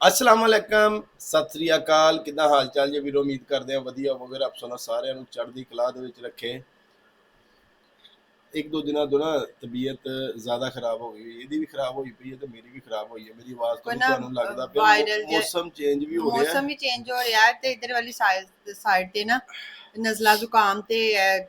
ਅਸਲਾਮ ਅਲੈਕਮ ਸਤਿ ਸ੍ਰੀ ਅਕਾਲ। ਕਿੱਦਾਂ ਹਾਲ ਚਾਲ ਜੀ? ਵੀਰੋ ਉਮੀਦ ਕਰਦੇ ਆ ਵਧੀਆ ਹੋਵੇਗਾ। ਰੱਬ ਸਾਨੂੰ ਸਾਰਿਆਂ ਨੂੰ ਚੜ੍ਹਦੀ ਕਲਾ ਦੇ ਵਿੱਚ ਰੱਖੇ। ਇੱਕ ਦੋ ਦਿਨਾਂ ਤੋਂ ਨਾ ਤਬੀਅਤ ਜ਼ਿਆਦਾ ਖਰਾਬ ਹੋ ਗਈ। ਇਹਦੀ ਵੀ ਖਰਾਬ ਹੋਈ ਪਈ ਹੈ ਤੇ ਮੇਰੀ ਵੀ ਖਰਾਬ ਹੋਈ ਹੈ। ਮੇਰੀ ਆਵਾਜ਼ ਤੋਂ ਤੁਹਾਨੂੰ ਲੱਗਦਾ ਪਿਆ ਮੌਸਮ ਚੇਂਜ ਵੀ ਹੋ ਰਿਹਾ ਮੌਸਮ ਵੀ ਚੇਂਜ ਹੋ ਰਿਹਾ ਤੇ ਇਧਰ ਵਾਲੀ ਸਾਈਡ ਤੇ ਨਾ ਨਜ਼ਲਾ ਜ਼ੁਕਾਮ ਤੇ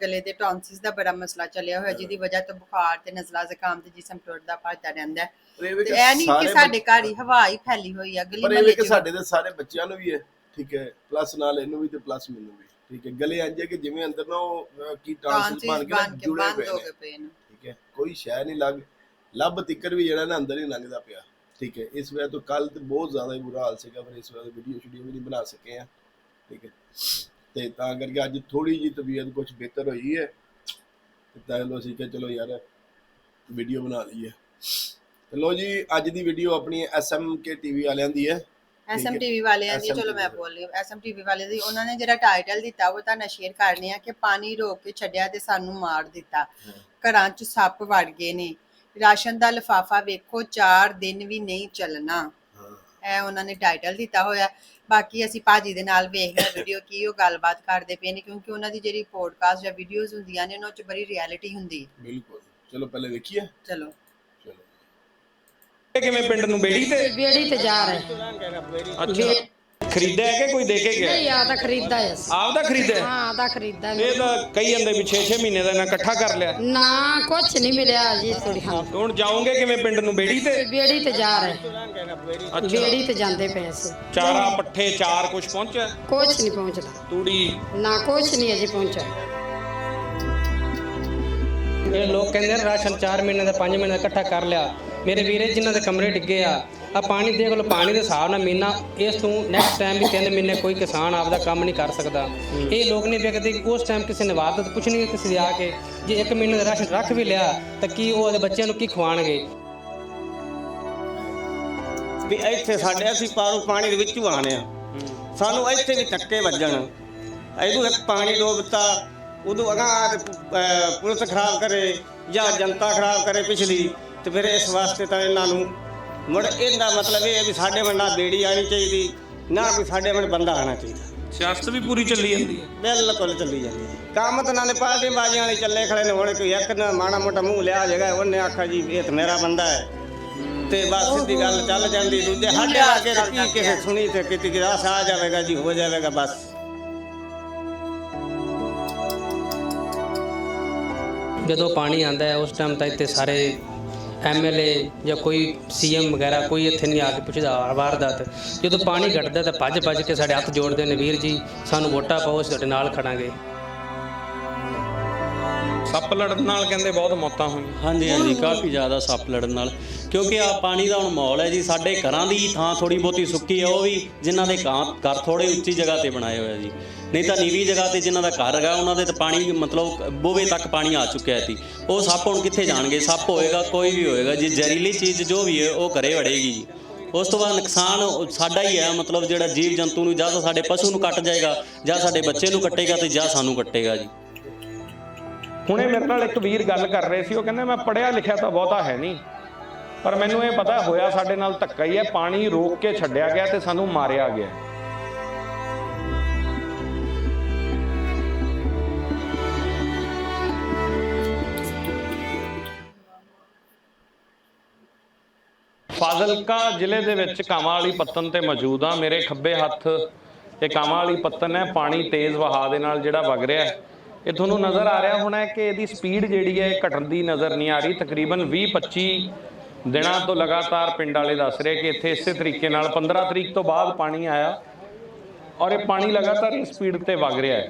ਗਲੇ ਦੇ ਟੌਂਸਿਸ ਦਾ ਬੜਾ ਮਸਲਾ ਚੱਲਿਆ ਹੋਇਆ ਜਿਹਦੀ ਵਜ੍ਹਾ ਤੋਂ ਬੁਖਾਰ ਤੇ ਨਜ਼ਲਾ ਜ਼ੁਕਾਮ ਤੇ ਜਿਸਮ ਟੁੱਟਦਾ ਭੱਜਦਾ ਰਹਿੰਦਾ ਤੇ ਇਹ ਨਹੀਂ ਕਿ ਸਾਡੇ ਘਰ ਹੀ ਹਵਾ ਹੀ ਫੈਲੀ ਹੋਈ ਆ ਗਲੀ ਪਰ ਇਹ ਮਹੱਲੇ ਕਿ ਸਾਡੇ ਦੇ ਸਾਰੇ ਬੱਚਿਆਂ ਨੂੰ ਵੀ ਹੈ ਠੀਕ ਹੈ ਪਲੱਸ ਨਾਲ ਇਹਨੂੰ ਵੀ ਤੇ ਪਲੱਸ ਮੈਨੂੰ ਵੀ ਠੀਕ ਹੈ। ਗਲੇ ਹੈ ਕਿ ਜਿਵੇਂ ਅੰਦਰ ਨਾ ਉਹ ਕੀ ਟੌਂਸਿਸ ਬਣ ਕੇ ਜੁੜੇ ਪਏ ਨੇ। ਠੀਕ ਹੈ ਕੋਈ ਸ਼ੈ ਨਹੀਂ ਲੱਗ ਲੱਭ ਤਿੱਕਰ ਵੀ ਜਿਹੜਾ ਨਾ ਅੰਦਰ ਹੀ ਲੰਘਦਾ ਪਿਆ ਠੀਕ ਹੈ। ਇਸ ਵਜ੍ਹਾ ਤੋਂ ਕੱਲ ਤੇ ਬਹੁਤ ਜ਼ਿਆਦਾ ਹੀ ਬੁਰਾ ਹਾਲ ਸੀਗਾ ਪਰ ਇਸ ਵਜ੍ਹਾ ਵੀਡੀਓ ਸ਼ੂਡੀਓ ਵੀ ਨਹੀਂ ਬਣਾ ਸਕੇ ਆ ਠੀਕ ਹੈ। ਤੇ ਤਾਂ ਕਰਕੇ ਅੱਜ ਥੋੜੀ ਜੀ ਤਬੀਅਤ ਕੁਝ ਬਿਹਤਰ ਹੋਈ ਹੈ। ਤੇ ਤਾਂ ਲੋ ਅਸੀਂ ਕਿ ਚਲੋ ਯਾਰ ਵੀਡੀਓ ਬਣਾ ਲਈਏ। ਤੇ ਲੋ ਜੀ ਅੱਜ ਦੀ ਵੀਡੀਓ ਆਪਣੀ ਐਸਐਮ ਕੇ ਟੀਵੀ ਵਾਲਿਆਂ ਦੀ ਹੈ। ਐਸਐਮਟੀਵੀ ਵਾਲਿਆਂ ਦੀ ਚਲੋ ਮੈਂ ਬੋਲ ਰਹੀ ਹਾਂ। ਐਸਐਮਟੀਵੀ ਵਾਲੇ ਦੀ ਉਹਨਾਂ ਨੇ ਜਿਹੜਾ ਟਾਈਟਲ ਦਿੱਤਾ ਉਹ ਤਾਂ ਸ਼ੇਅਰ ਕਰਨੇ ਆ ਕਿ ਪਾਣੀ ਰੋਕ ਕੇ ਛੱਡਿਆ ਤੇ ਸਾਨੂੰ ਮਾਰ ਦਿੱਤਾ। ਘਰਾਂ 'ਚ ਸੱਪ ਵੜ ਗਏ ਨੇ। ਰਾਸ਼ਨ ਦਾ ਲਿਫਾਫਾ ਵੇਖੋ 4 ਦਿਨ ਵੀ ਨਹੀਂ ਚੱਲਣਾ। ਇਹ ਉਹਨਾਂ ਨੇ ਟਾਈਟਲ ਦਿੱਤਾ ਹੋਇਆ। ਬਾਕੀ ਅਸੀਂ ਭਾਜੀ ਦੇ ਨਾਲ ਵੇਖਦੇ ਹਾਂ ਵੀਡੀਓ ਕੀ ਉਹ ਗੱਲਬਾਤ ਕਰਦੇ ਪਏ ਨੇ ਕਿਉਂਕਿ ਉਹਨਾਂ ਦੀ ਜਿਹੜੀ ਪੋਡਕਾਸਟ ਜਾਂ ਵੀਡੀਓਜ਼ ਹੁੰਦੀਆਂ ਨੇ ਉਹਨਾਂ 'ਚ ਬੜੀ ਰਿਐਲਿਟੀ ਹੁੰਦੀ ਬਿਲਕੁਲ। ਚਲੋ ਪਹਿਲੇ ਵੇਖੀਏ ਚਲੋ। ਕਿਵੇਂ ਪਿੰਡ ਨੂੰ ਬੇੜੀ ਤੇ? ਬੇੜੀ ਤੇ ਜਾ ਰਹੇ। ਅੱਛਾ। ਖਰੀਦਿਆ ਹੈ ਕਿ ਕੋਈ ਦੇ ਕੇ ਗਿਆ ਨਹੀਂ ਆ ਤਾਂ ਖਰੀਦਾ ਹੈ। ਆਪਦਾ ਖਰੀਦਿਆ ਹੈ? ਹਾਂ ਦਾ ਖਰੀਦਾ ਇਹ ਤਾਂ ਕਈ ਜਾਂਦੇ ਵੀ 6-6 ਮਹੀਨੇ ਦਾ ਇਹਨਾਂ ਇਕੱਠਾ ਕਰ ਲਿਆ। ਨਾ ਕੁਛ ਨਹੀਂ ਮਿਲਿਆ ਜੀ ਥੋੜੀ ਹਾਂ। ਤੇ ਹੁਣ ਜਾਓਗੇ ਕਿਵੇਂ ਪਿੰਡ ਨੂੰ ਬੇੜੀ ਤੇ? ਬੇੜੀ ਤੇ ਜਾ ਰਹੇ। ਅੱਛਾ। ਬੇੜੀ ਤੇ ਜਾਂਦੇ ਪਏ ਸੀ ਚਾਰਾ ਪੱਠੇ ਚਾਰ ਕੁਝ ਪਹੁੰਚਿਆ? ਕੁਛ ਨਹੀਂ ਪਹੁੰਚਦਾ। ਤੂੜੀ? ਨਾ ਕੁਛ ਨਹੀਂ ਅਜੇ ਪਹੁੰਚਿਆ। ਇਹ ਲੋਕ ਕਹਿੰਦੇ ਰਾਸ਼ਨ 4 ਮਹੀਨੇ ਦਾ 5 ਮਹੀਨੇ ਦਾ ਇਕੱਠਾ ਕਰ ਲਿਆ। ਮੇਰੇ ਵੀਰੇ ਜਿਨ੍ਹਾਂ ਦੇ ਕਮਰੇ ਡਿੱਗੇ ਆ ਆ ਪਾਣੀ ਦੇ ਕੋਲ ਪਾਣੀ ਦੇ ਹਿਸਾਬ ਨਾਲ ਮਹੀਨਾ, ਇਸ ਤੋਂ ਨੈਕਸਟ ਟਾਈਮ ਵੀ 3 ਮਹੀਨੇ ਕੋਈ ਕਿਸਾਨ ਆਪਦਾ ਕੰਮ ਨਹੀਂ ਕਰ ਸਕਦਾ। ਇਹ ਲੋਕ ਨਹੀਂ ਵੇਖਦੇ ਕਿ ਉਸ ਟਾਈਮ ਕਿਸੇ ਨੇ ਵਾਰਦਾਤ ਪੁੱਛਣੀ ਕਿਸੇ ਦੇ ਆ ਕੇ ਜੇ 1 ਮਹੀਨੇ ਦਾ ਰਾਸ਼ਨ ਰੱਖ ਵੀ ਲਿਆ, ਤਾਂ ਕੀ ਉਹ ਉਹਦੇ ਬੱਚਿਆਂ ਨੂੰ ਕੀ ਖਵਾਣਗੇ? ਵੀ ਇੱਥੇ ਸਾਡੇ ਅਸੀਂ ਪਾਰੂ ਪਾਣੀ ਦੇ ਵਿੱਚੋਂ ਆਣੇ ਆ। ਸਾਨੂੰ ਇੱਥੇ ਵੀ ਧੱਕੇ ਵੱਜਣ। ਇਹਨੂੰ ਇੱਕ ਪਾਣੀ ਡੋਬਤਾ ਉਦੋਂ ਅਗਾਂਹ ਪੁਲਿਸ ਖਰਾਬ ਕਰੇ ਜਾਂ ਜਨਤਾ ਖਰਾਬ ਕਰੇ ਪਿਛਲੀ। ਤੇ ਫਿਰ ਇਸ ਵਾਸਤੇ ਤਾਂ ਇਹਨਾਂ ਨੂੰ ਮੁੜ ਇਹਦਾ ਮਤਲਬ ਇਹ ਹੈ ਵੀ ਸਾਡੇ ਨਾ ਬੇੜੀ ਆਣੀ ਚਾਹੀਦੀ ਨਾ ਕੋਈ ਸਾਡੇ ਮਨ ਬੰਦਾ ਆਣਾ ਚਾਹੀਦਾ। ਸਿਆਸਤ ਵੀ ਪੂਰੀ ਚੱਲੀ ਜਾਂਦੀ ਹੈ। ਬਿਲਕੁਲ ਚੱਲੀ ਜਾਂਦੀ ਹੈ। ਕੰਮ ਤਾਂ ਨਾਲੇ ਪਾਰਟੀ ਬਾਜ਼ੀਆਂ ਵਾਲੇ ਚੱਲੇ ਖੜੇ ਨੇ ਹੁਣ ਕੋਈ ਇੱਕ ਨਾ ਮਾੜਾ ਮੋਟਾ ਮੂੰਹ ਲਿਆ ਜਗਾ ਉਹਨੇ ਆਖਿਆ ਜੀ ਇਹ ਤਾਂ ਮੇਰਾ ਬੰਦਾ ਹੈ। ਤੇ ਬਸ ਸਿੱਧੀ ਗੱਲ ਚੱਲ ਜਾਂਦੀ ਦੂਜੇ ਸਾਡੇ ਵਰਗੇ ਤਾਂ ਕੀ ਕਿਸੇ ਸੁਣੀ ਤੇ ਕਿਤੇ ਕਿ ਰਾਸ ਆ ਜਾਵੇਗਾ ਜੀ ਹੋ ਜਾਵੇਗਾ ਬਸ। ਜਦੋਂ ਪਾਣੀ ਆਂਦਾ ਹੈ ਉਸ ਟਾਈਮ ਤਾਂ ਇੱਥੇ ਸਾਰੇ ਐਮਐਲਏ ਜਾਂ ਕੋਈ ਸੀਐਮ ਵਗੈਰਾ ਕੋਈ ਇੱਥੇ ਨਹੀਂ ਆ ਕੇ ਪੁੱਛਦਾ ਵਾਰਦਾਤ ਜਦੋਂ ਪਾਣੀ ਘਟਦਾ ਤਾਂ ਭੱਜ ਭੱਜ ਕੇ ਸਾਡੇ ਹੱਥ ਜੋੜਦੇ ਨੇ ਵੀਰ ਜੀ ਸਾਨੂੰ ਵੋਟਾਂ ਪਾਓ ਅਸੀਂ ਤੁਹਾਡੇ ਨਾਲ ਖੜਾਂਗੇ। ਸੱਪ ਲੜਨ ਨਾਲ ਕਹਿੰਦੇ ਬਹੁਤ ਮੌਤਾਂ ਹੋਈਆਂ। ਹਾਂਜੀ ਹਾਂਜੀ ਕਾਫੀ ਜ਼ਿਆਦਾ ਸੱਪ ਲੜਨ ਨਾਲ। ਕਿਉਂਕਿ ਆ ਪਾਣੀ ਦਾ ਹੁਣ ਮਾਹੌਲ ਹੈ ਜੀ, ਸਾਡੇ ਘਰਾਂ ਦੀ ਥਾਂ ਥੋੜੀ ਬਹੁਤੀ ਸੁੱਕੀ ਹੈ, ਉਹ ਵੀ ਜਿਨ੍ਹਾਂ ਦੇ ਘਰ ਥੋੜੇ ਉੱਚੀ ਜਗ੍ਹਾ ਤੇ ਬਣਾਏ ਹੋਏ ਆ ਜੀ। ਨਹੀਂ ਤਾਂ ਨੀਵੀਂ ਜਗ੍ਹਾ ਤੇ ਜਿਨ੍ਹਾਂ ਦਾ ਘਰ ਹੈਗਾ, ਉਹਨਾਂ ਦੇ ਤਾਂ ਪਾਣੀ ਮਤਲਬ ਬੋਵੇ ਤੱਕ ਪਾਣੀ ਆ ਚੁੱਕਿਆ ਸੀ। ਉਹ ਸੱਪ ਹੁਣ ਕਿੱਥੇ ਜਾਣਗੇ? ਸੱਪ ਹੋਏਗਾ, ਕੋਈ ਵੀ ਹੋਏਗਾ, ਜੀ ਜ਼ਹਿਰੀਲੀ ਚੀਜ਼ ਜੋ ਵੀ ਹੈ, ਉਹ ਘਰੇ ਵੜੇਗੀ ਜੀ। ਉਸ ਤੋਂ ਬਾਅਦ ਨੁਕਸਾਨ ਸਾਡਾ ਹੀ ਹੈ, ਮਤਲਬ ਜਿਹੜਾ ਜੀਵ ਜੰਤੂ ਨੂੰ ਜਾਂ ਤਾਂ ਸਾਡੇ ਪਸ਼ੂ ਨੂੰ ਕੱਟ ਜਾਏਗਾ, ਜਾਂ ਸਾਡੇ ਬੱਚੇ ਨੂੰ ਕੱਟੇਗਾ ਤੇ ਜਾਂ ਸਾਨੂੰ ਕੱਟੇਗਾ ਜੀ। ਹੁਣੇ ਮੇਰੇ ਨਾਲ ਇੱਕ ਵੀਰ ਗੱਲ ਕਰ ਰਹੇ ਸੀ, ਉਹ ਕਹਿੰਦੇ, ਮੈਂ ਪੜਿਆ ਲਿਖਿਆ ਤਾਂ ਬਹੁਤਾ ਹੈ ਨਹੀਂ। ਪਰ ਮੈਨੂੰ ਇਹ ਪਤਾ ਹੋਇਆ ਸਾਡੇ ਨਾਲ ਧੱਕਾ ਹੀ ਹੈ, ਪਾਣੀ ਰੋਕ ਕੇ ਛੱਡਿਆ ਗਿਆ ਤੇ ਸਾਨੂੰ ਮਾਰਿਆ ਗਿਆ। ਫਾਜ਼ਿਲਕਾ ਜ਼ਿਲ੍ਹੇ ਦੇ ਵਿੱਚ ਕਾਮਾਂ ਵਾਲੀ ਪੱਤਨ ਤੇ ਮੌਜੂਦ ਆ ਮੇਰੇ ਖੱਬੇ ਹੱਥ ਇਹ ਕਾਮਾਂ ਵਾਲੀ ਪੱਤਨ ਹੈ। ਪਾਣੀ ਤੇਜ਼ ਵਹਾਅ ਦੇ ਨਾਲ ਜਿਹੜਾ ਵਗ ਰਿਹਾ ਹੈ। ਇਹ ਤੁਹਾਨੂੰ ਨਜ਼ਰ ਆ ਰਿਹਾ ਹੋਣਾ ਕਿ ਇਹਦੀ ਸਪੀਡ ਜਿਹੜੀ ਹੈ ਘਟਣ ਦੀ ਨਜ਼ਰ ਨਹੀਂ ਆ ਰਹੀ। ਤਕਰੀਬਨ 20-25 ਦਿਨਾਂ ਤੋਂ ਲਗਾਤਾਰ ਪਿੰਡ ਵਾਲੇ ਦੱਸ ਰਹੇ ਕਿ ਇੱਥੇ ਇਸੇ ਤਰੀਕੇ ਨਾਲ 15 ਤਰੀਕ ਤੋਂ ਬਾਅਦ ਪਾਣੀ ਆਇਆ ਔਰ ਇਹ ਪਾਣੀ ਲਗਾਤਾਰ ਇਸ ਸਪੀਡ ਤੇ ਵਗ ਰਿਹਾ ਹੈ।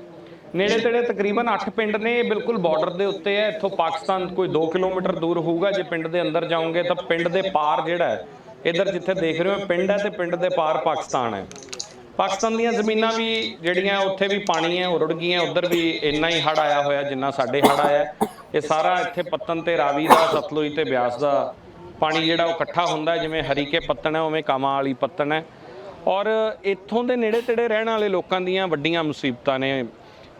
ਨੇੜੇ ਤੇੜੇ ਤਕਰੀਬਨ 8 ਪਿੰਡ ਨੇ ਇਹ ਬਿਲਕੁਲ ਬਾਰਡਰ ਦੇ ਉੱਤੇ ਹੈ। ਇੱਥੋਂ ਪਾਕਿਸਤਾਨ ਕੋਈ 2 ਕਿਲੋਮੀਟਰ ਦੂਰ ਹੋਊਗਾ। ਜੇ ਪਿੰਡ ਦੇ ਅੰਦਰ ਜਾਓਗੇ ਤਾਂ ਪਿੰਡ ਦੇ ਪਾਰ ਜਿਹੜਾ ਹੈ, ਇਧਰ ਜਿੱਥੇ ਦੇਖ ਰਹੇ ਹੋ, ਪਿੰਡ ਹੈ ਤੇ ਪਿੰਡ ਦੇ ਪਾਰ ਪਾਕਿਸਤਾਨ ਹੈ। ਪਾਕਿਸਤਾਨ ਦੀਆਂ ਜ਼ਮੀਨਾਂ ਵੀ ਜਿਹੜੀਆਂ, ਉੱਥੇ ਵੀ ਪਾਣੀ ਹੈ ਉਹ ਰੁੜ ਗਈਆਂ। ਉਧਰ ਵੀ ਇੰਨਾ ਹੀ ਹੜ ਆਇਆ ਹੋਇਆ ਜਿੰਨਾ ਸਾਡੇ ਹੜ ਆਇਆ ਇਹ ਸਾਰਾ ਇੱਥੇ ਪੱਤਨ ਤੇ ਰਾਵੀ ਦਾ, ਸਤਲੁਜ ਤੇ ਬਿਆਸ ਦਾ ਪਾਣੀ ਜਿਹੜਾ ਉਹ ਇਕੱਠਾ ਹੁੰਦਾ ਜਿਵੇਂ ਹਰੀਕੇ ਪੱਤਣ ਹੈ, ਉਵੇਂ ਕਾਮਾਂ ਵਾਲੀ ਪੱਤਣ ਹੈ। ਔਰ ਇੱਥੋਂ ਦੇ ਨੇੜੇ ਤੇੜੇ ਰਹਿਣ ਵਾਲੇ ਲੋਕਾਂ ਦੀਆਂ ਵੱਡੀਆਂ ਮੁਸੀਬਤਾਂ ਨੇ।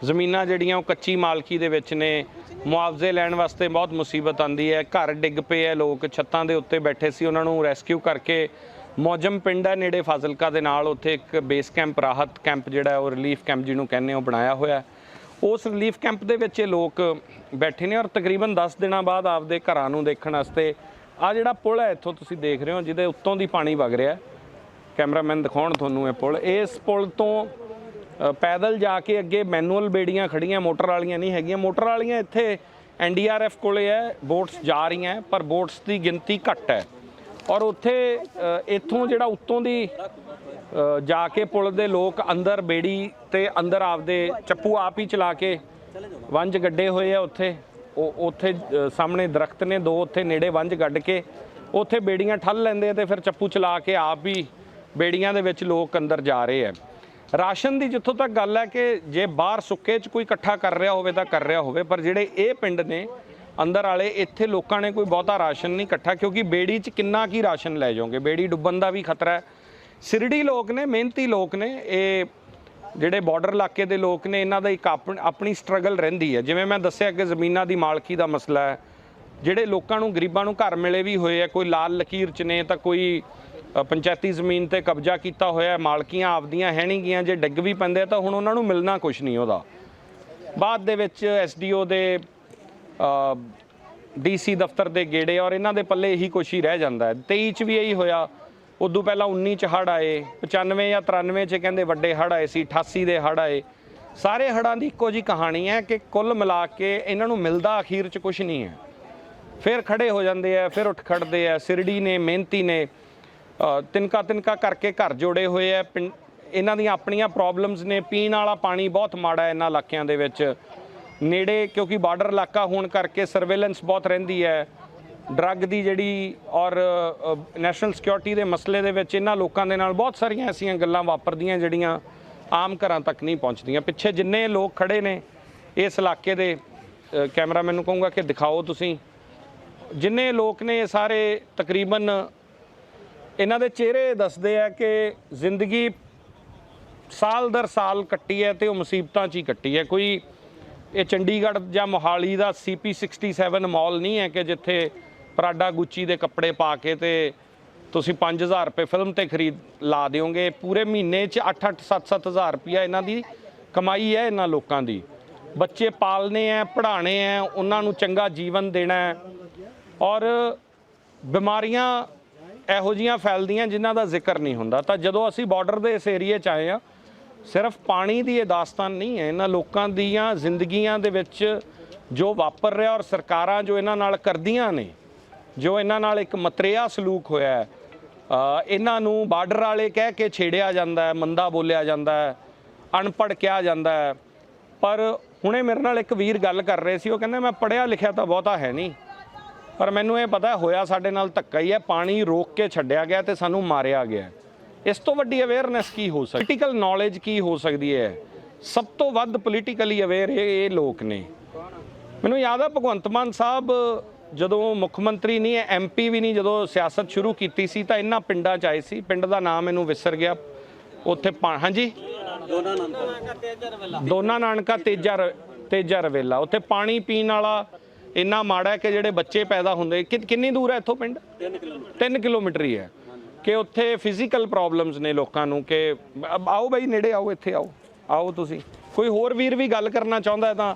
ਜ਼ਮੀਨਾਂ ਜਿਹੜੀਆਂ ਉਹ ਕੱਚੀ ਮਾਲਕੀ ਦੇ ਵਿੱਚ ਨੇ। ਮੁਆਵਜ਼ੇ ਲੈਣ ਵਾਸਤੇ ਬਹੁਤ ਮੁਸੀਬਤ ਆਂਦੀ ਹੈ। ਘਰ ਡਿੱਗ ਪਏ ਹੈ ਲੋਕ, ਛੱਤਾਂ ਦੇ ਉੱਤੇ ਬੈਠੇ ਸੀ ਉਹਨਾਂ ਨੂੰ ਰੈਸਕਿਊ ਕਰਕੇ ਮੌਜਮ ਪਿੰਡ ਹੈ ਨੇੜੇ ਫਾਜ਼ਿਲਕਾ ਦੇ ਨਾਲ। ਉੱਥੇ ਇੱਕ ਬੇਸ ਕੈਂਪ, ਰਾਹਤ ਕੈਂਪ ਜਿਹੜਾ ਉਹ ਰਿਲੀਫ ਕੈਂਪ ਜਿਹਨੂੰ ਕਹਿੰਦੇ ਉਹ ਬਣਾਇਆ ਹੋਇਆ ਉਸ ਰਿਲੀਫ ਕੈਂਪ ਦੇ ਵਿੱਚ ਇਹ ਲੋਕ ਬੈਠੇ ਨੇ ਔਰ ਤਕਰੀਬਨ 10 ਦਿਨਾਂ ਬਾਅਦ ਆਪਦੇ ਘਰਾਂ ਨੂੰ ਦੇਖਣ ਵਾਸਤੇ ਆ ਜਿਹੜਾ ਪੁਲ ਹੈ, ਇੱਥੋਂ ਤੁਸੀਂ ਦੇਖ ਰਹੇ ਹੋ, ਜਿਹਦੇ ਉੱਤੋਂ ਦੀ ਪਾਣੀ ਵਗ ਰਿਹਾ ਕੈਮਰਾਮੈਨ ਦਿਖਾਉਣ ਤੁਹਾਨੂੰ ਇਹ ਪੁਲ। ਇਸ ਪੁਲ ਤੋਂ ਪੈਦਲ ਜਾ ਕੇ ਅੱਗੇ ਮੈਨੂਅਲ ਬੇੜੀਆਂ ਖੜੀਆਂ ਮੋਟਰ ਵਾਲੀਆਂ ਨਹੀਂ ਹੈਗੀਆਂ। ਮੋਟਰ ਵਾਲੀਆਂ ਇੱਥੇ ਐਨਡੀਆਰਐਫ ਕੋਲੇ ਹੈ, ਬੋਟਸ ਜਾ ਰਹੀਆਂ ਪਰ ਬੋਟਸ ਦੀ ਗਿਣਤੀ ਘੱਟ ਹੈ। ਔਰ ਉੱਥੇ ਇੱਥੋਂ ਜਿਹੜਾ ਉੱਤੋਂ ਦੀ ਜਾ ਕੇ ਪੁਲ ਦੇ ਲੋਕ ਅੰਦਰ ਬੇੜੀ ਤੇ ਅੰਦਰ ਆਪਦੇ ਚੱਪੂ ਆਪ ਹੀ ਚਲਾ ਕੇ ਵੰਜ ਗੱਡੇ ਹੋਏ ਆ ਉੱਥੇ। ਉਹ ਉੱਥੇ ਸਾਹਮਣੇ ਦਰਖਤ ਨੇ, ਦੋ ਉੱਥੇ ਨੇੜੇ ਵੰਜ ਗੱਡ ਕੇ, ਉੱਥੇ ਬੇੜੀਆਂ ਠੱਲ ਲੈਂਦੇ ਆ ਤੇ ਫਿਰ ਚੱਪੂ ਚਲਾ ਕੇ ਆਪ ਵੀ ਬੇੜੀਆਂ ਦੇ ਵਿੱਚ ਲੋਕ ਅੰਦਰ ਜਾ ਰਹੇ ਆ। ਰਾਸ਼ਨ ਦੀ ਜਿੱਥੋਂ ਤੱਕ ਗੱਲ ਹੈ ਕਿ ਜੇ ਬਾਹਰ ਸੁੱਕੇ 'ਚ ਕੋਈ ਇਕੱਠਾ ਕਰ ਰਿਹਾ ਹੋਵੇ ਤਾਂ ਕਰ ਰਿਹਾ ਹੋਵੇ, ਪਰ ਜਿਹੜੇ ਇਹ ਪਿੰਡ ਨੇ, ਅੰਦਰ ਵਾਲੇ, ਇੱਥੇ ਲੋਕਾਂ ਨੇ ਕੋਈ ਬਹੁਤਾ ਰਾਸ਼ਨ ਨਹੀਂ ਇਕੱਠਾ, ਕਿਉਂਕਿ ਬੇੜੀ 'ਚ ਕਿੰਨਾ ਕੀ ਰਾਸ਼ਨ ਲੈ ਜਾਓਗੇ? ਬੇੜੀ ਡੁੱਬਣ ਦਾ ਵੀ ਖਤਰਾ ਹੈ। ਸਿਰੜੀ ਲੋਕ ਨੇ, ਮਿਹਨਤੀ ਲੋਕ ਨੇ, ਇਹ ਜਿਹੜੇ ਬਾਰਡਰ ਇਲਾਕੇ ਦੇ ਲੋਕ ਨੇ, ਇਹਨਾਂ ਦਾ ਇੱਕ ਆਪਣੀ ਸਟਰਗਲ ਰਹਿੰਦੀ ਹੈ। ਜਿਵੇਂ ਮੈਂ ਦੱਸਿਆ ਕਿ ਜ਼ਮੀਨਾਂ ਦੀ ਮਾਲਕੀ ਦਾ ਮਸਲਾ ਹੈ। ਜਿਹੜੇ ਲੋਕਾਂ ਨੂੰ, ਗਰੀਬਾਂ ਨੂੰ ਘਰ ਮਿਲੇ ਵੀ ਹੋਏ ਆ, ਕੋਈ ਲਾਲ ਲਕੀਰ ਚ ਨੇ ਤਾਂ ਕੋਈ ਪੰਚਾਇਤੀ ਜ਼ਮੀਨ ਤੇ ਕਬਜ਼ਾ ਕੀਤਾ ਹੋਇਆ ਮਾਲਕੀਆਂ ਆਪਦੀਆਂ ਹੈ ਨਹੀਂ ਗੀਆਂ, ਜੇ ਡਿੱਗ ਵੀ ਪੈਂਦੇ ਆ ਤਾਂ ਹੁਣ ਉਹਨਾਂ ਨੂੰ ਮਿਲਣਾ ਕੁਝ ਨਹੀਂ ਉਹਦਾ। ਬਾਅਦ ਦੇ ਵਿੱਚ ਐਸਡੀਓ ਦੇ ਡੀਸੀ ਦਫ਼ਤਰ ਦੇ ਗੇੜੇ ਔਰ ਇਹਨਾਂ ਦੇ ਪੱਲੇ ਇਹੀ ਕੁਛ ਹੀ ਰਹਿ ਜਾਂਦਾ ਹੈ। 23 ਚ ਵੀ ਇਹੀ ਹੋਇਆ। ਉਦੋਂ ਪਹਿਲਾਂ 19 ਚ ਹੜ ਆਏ 95 ਜਾਂ 93 ਚ ਕਹਿੰਦੇ ਵੱਡੇ ਹੜ ਆਏ ਸੀ 88 ਦੇ ਹੜ ਆਏ। ਸਾਰੇ ਹੜਾਂ ਦੀ ਇੱਕੋ ਜੀ ਕਹਾਣੀ ਹੈ ਕਿ ਕੁੱਲ ਮਿਲਾ ਕੇ ਇਹਨਾਂ ਨੂੰ ਮਿਲਦਾ ਅਖੀਰ ਚ ਕੁਝ ਨਹੀਂ ਹੈ। ਫਿਰ ਖੜੇ ਹੋ ਜਾਂਦੇ ਆ ਫਿਰ ਉੱਠ ਖੜਦੇ ਆ ਸਿਰੜੀ ਨੇ ਮਿਹਨਤੀ ਨੇ ਅ, ਤਿਨਕਾ ਤਿਨਕਾ ਕਰਕੇ ਘਰ ਜੋੜੇ ਹੋਏ ਆ। ਪਿੰਡ- ਇਹਨਾਂ ਦੀਆਂ ਆਪਣੀਆਂ ਪ੍ਰੋਬਲਮਸ ਨੇ ਪੀਣ ਵਾਲਾ ਪਾਣੀ ਬਹੁਤ ਮਾੜਾ ਹੈ ਇਹਨਾਂ ਇਲਾਕਿਆਂ ਦੇ ਵਿੱਚ। ਨੇੜੇ ਕਿਉਂਕਿ ਬਾਰਡਰ ਇਲਾਕਾ ਹੋਣ ਕਰਕੇ ਸਰਵੇਲੈਂਸ ਬਹੁਤ ਰਹਿੰਦੀ ਹੈ। ਡਰੱਗ ਦੀ ਜਿਹੜੀ ਔਰ ਨੈਸ਼ਨਲ ਸਿਕਿਉਰਿਟੀ ਦੇ ਮਸਲੇ ਦੇ ਵਿੱਚ ਇਹਨਾਂ ਲੋਕਾਂ ਦੇ ਨਾਲ ਬਹੁਤ ਸਾਰੀਆਂ ਐਸੀਆਂ ਗੱਲਾਂ ਵਾਪਰਦੀਆਂ ਜਿਹੜੀਆਂ ਆਮ ਘਰਾਂ ਤੱਕ ਨਹੀਂ ਪਹੁੰਚਦੀਆਂ। ਪਿੱਛੇ ਜਿੰਨੇ ਲੋਕ ਖੜੇ ਨੇ ਇਸ ਇਲਾਕੇ ਦੇ ਕੈਮਰਾਮੈਨ ਨੂੰ ਕਹੂੰਗਾ ਕਿ ਦਿਖਾਓ ਤੁਸੀਂ। ਜਿੰਨੇ ਲੋਕ ਨੇ ਇਹ ਸਾਰੇ ਤਕਰੀਬਨ ਇਹਨਾਂ ਦੇ ਚਿਹਰੇ ਦੱਸਦੇ ਆ ਕਿ ਜ਼ਿੰਦਗੀ ਸਾਲ ਦਰ ਸਾਲ ਕੱਟੀ ਹੈ ਤੇ ਉਹ ਮੁਸੀਬਤਾਂ 'ਚ ਹੀ ਕੱਟੀ ਹੈ। ਕੋਈ ਇਹ ਚੰਡੀਗੜ੍ਹ ਜਾਂ ਮੋਹਾਲੀ ਦਾ ਸੀਪੀ 67 ਮਾਲ ਨਹੀਂ ਹੈ ਕਿ ਜਿੱਥੇ ਪ੍ਰਾਡਾ ਗੁੱਚੀ ਦੇ ਕੱਪੜੇ ਪਾ ਕੇ ਤੇ ਤੁਸੀਂ 5000 ਰੁਪਏ ਫਿਲਮ ਤੇ ਖਰੀਦ ਲਾ ਦਿਓਗੇ। ਪੂਰੇ ਮਹੀਨੇ 'ਚ 8-8 7-7 ਹਜ਼ਾਰ ਰੁਪਇਆ ਇਹਨਾਂ ਦੀ ਕਮਾਈ ਹੈ ਇਹਨਾਂ ਲੋਕਾਂ ਦੀ। ਬੱਚੇ ਪਾਲਨੇ ਆ ਪੜ੍ਹਾਣੇ ਆ ਉਹਨਾਂ ਨੂੰ ਚੰਗਾ ਜੀਵਨ ਦੇਣਾ ਹੈ। ਔਰ ਬਿਮਾਰੀਆਂ ਇਹੋ ਜੀਆਂ ਫੈਲਦੀਆਂ ਜਿਨ੍ਹਾਂ ਦਾ ਜ਼ਿਕਰ ਨਹੀਂ ਹੁੰਦਾ। ਤਾਂ ਜਦੋਂ ਅਸੀਂ ਬਾਰਡਰ ਦੇ ਇਸ ਏਰੀਏ 'ਚ ਆਏ ਆ ਸਿਰਫ ਪਾਣੀ ਦੀ ਇਹ ਦਾਸਤਾਨ ਨਹੀਂ ਹੈ। ਇਹਨਾਂ ਲੋਕਾਂ ਦੀਆਂ ਜ਼ਿੰਦਗੀਆਂ ਦੇ ਵਿੱਚ ਜੋ ਵਾਪਰ ਰਿਹਾ ਔਰ ਸਰਕਾਰਾਂ ਜੋ ਇਹਨਾਂ ਨਾਲ ਕਰਦੀਆਂ ਨੇ ਜੋ ਇਹਨਾਂ ਨਾਲ ਇੱਕ ਮਤਰੇਆ ਸਲੂਕ ਹੋਇਆ ਹੈ ਇਹਨਾਂ ਨੂੰ ਬਾਰਡਰ ਵਾਲੇ ਕਹਿ ਕੇ ਛੇੜਿਆ ਜਾਂਦਾ ਹੈ, ਮੰਦਾ ਬੋਲਿਆ ਜਾਂਦਾ ਹੈ, ਅਨਪੜ੍ਹ ਕਿਹਾ ਜਾਂਦਾ ਹੈ। ਪਰ ਹੁਣੇ ਮੇਰੇ ਨਾਲ ਇੱਕ ਵੀਰ ਗੱਲ ਕਰ ਰਹੇ ਸੀ, ਉਹ ਕਹਿੰਦੇ, ਮੈਂ ਪੜ੍ਹਿਆ ਲਿਖਿਆ ਤਾਂ ਬਹੁਤਾ ਹੈ ਨਹੀਂ, ਪਰ ਮੈਨੂੰ ਇਹ ਪਤਾ ਹੋਇਆ ਸਾਡੇ ਨਾਲ ਧੱਕਾ ਹੀ ਹੈ, ਪਾਣੀ ਰੋਕ ਕੇ ਛੱਡਿਆ ਗਿਆ ਤੇ ਸਾਨੂੰ ਮਾਰਿਆ ਗਿਆ ਇਸ ਤੋਂ ਵੱਡੀ ਅਵੇਅਰਨੈਸ ਕੀ ਹੋ ਸਕਦੀ? ਪੋਲੀਟੀਕਲ ਨੌਲੇਜ ਕੀ ਹੋ ਸਕਦੀ ਹੈ? ਸਭ ਤੋਂ ਵੱਧ ਪੋਲੀਟੀਕਲੀ ਅਵੇਅਰ ਇਹ ਇਹ ਲੋਕ ਨੇ। ਮੈਨੂੰ ਯਾਦ ਆ, ਭਗਵੰਤ ਮਾਨ ਸਾਹਿਬ ਜਦੋਂ ਮੁੱਖ ਮੰਤਰੀ ਨਹੀਂ ਹੈ ਐਮਪੀ ਵੀ ਨਹੀਂ, ਜਦੋਂ ਸਿਆਸਤ ਸ਼ੁਰੂ ਕੀਤੀ ਸੀ ਤਾਂ ਇਹਨਾਂ ਪਿੰਡਾਂ 'ਚ ਆਏ ਸੀ। ਪਿੰਡ ਦਾ ਨਾਮ ਮੈਨੂੰ ਵਿਸਰ ਗਿਆ। ਉੱਥੇ ਪਾ- ਹਾਂਜੀ? ਦੋਨਾ ਨਾਨਕਾ ਤੇਜਾ ਰ- ਤੇਜਾ ਰਵੇਲਾ। ਉੱਥੇ ਪਾਣੀ ਪੀਣ ਵਾਲਾ ਇੰਨਾ ਮਾੜਾ ਹੈ ਕਿ ਜਿਹੜੇ ਬੱਚੇ ਪੈਦਾ ਹੁੰਦੇ, ਕਿ- ਕਿੰਨੀ ਦੂਰ ਹੈ ਇੱਥੋਂ ਪਿੰਡ? 3 ਕਿਲੋਮੀਟਰ 3 ਕਿਲੋਮੀਟਰ ਹੀ ਹੈ। ਕਿ ਉੱਥੇ ਫਿਜ਼ੀਕਲ ਪ੍ਰੋਬਲਮਸ ਨੇ ਲੋਕਾਂ ਨੂੰ ਕਿ ਆਓ ਬਈ, ਨੇੜੇ ਆਓ, ਇੱਥੇ ਆਓ। ਆਓ ਤੁਸੀਂ। ਕੋਈ ਹੋਰ ਵੀਰ ਵੀ ਗੱਲ ਕਰਨਾ ਚਾਹੁੰਦਾ ਹੈ ਤਾਂ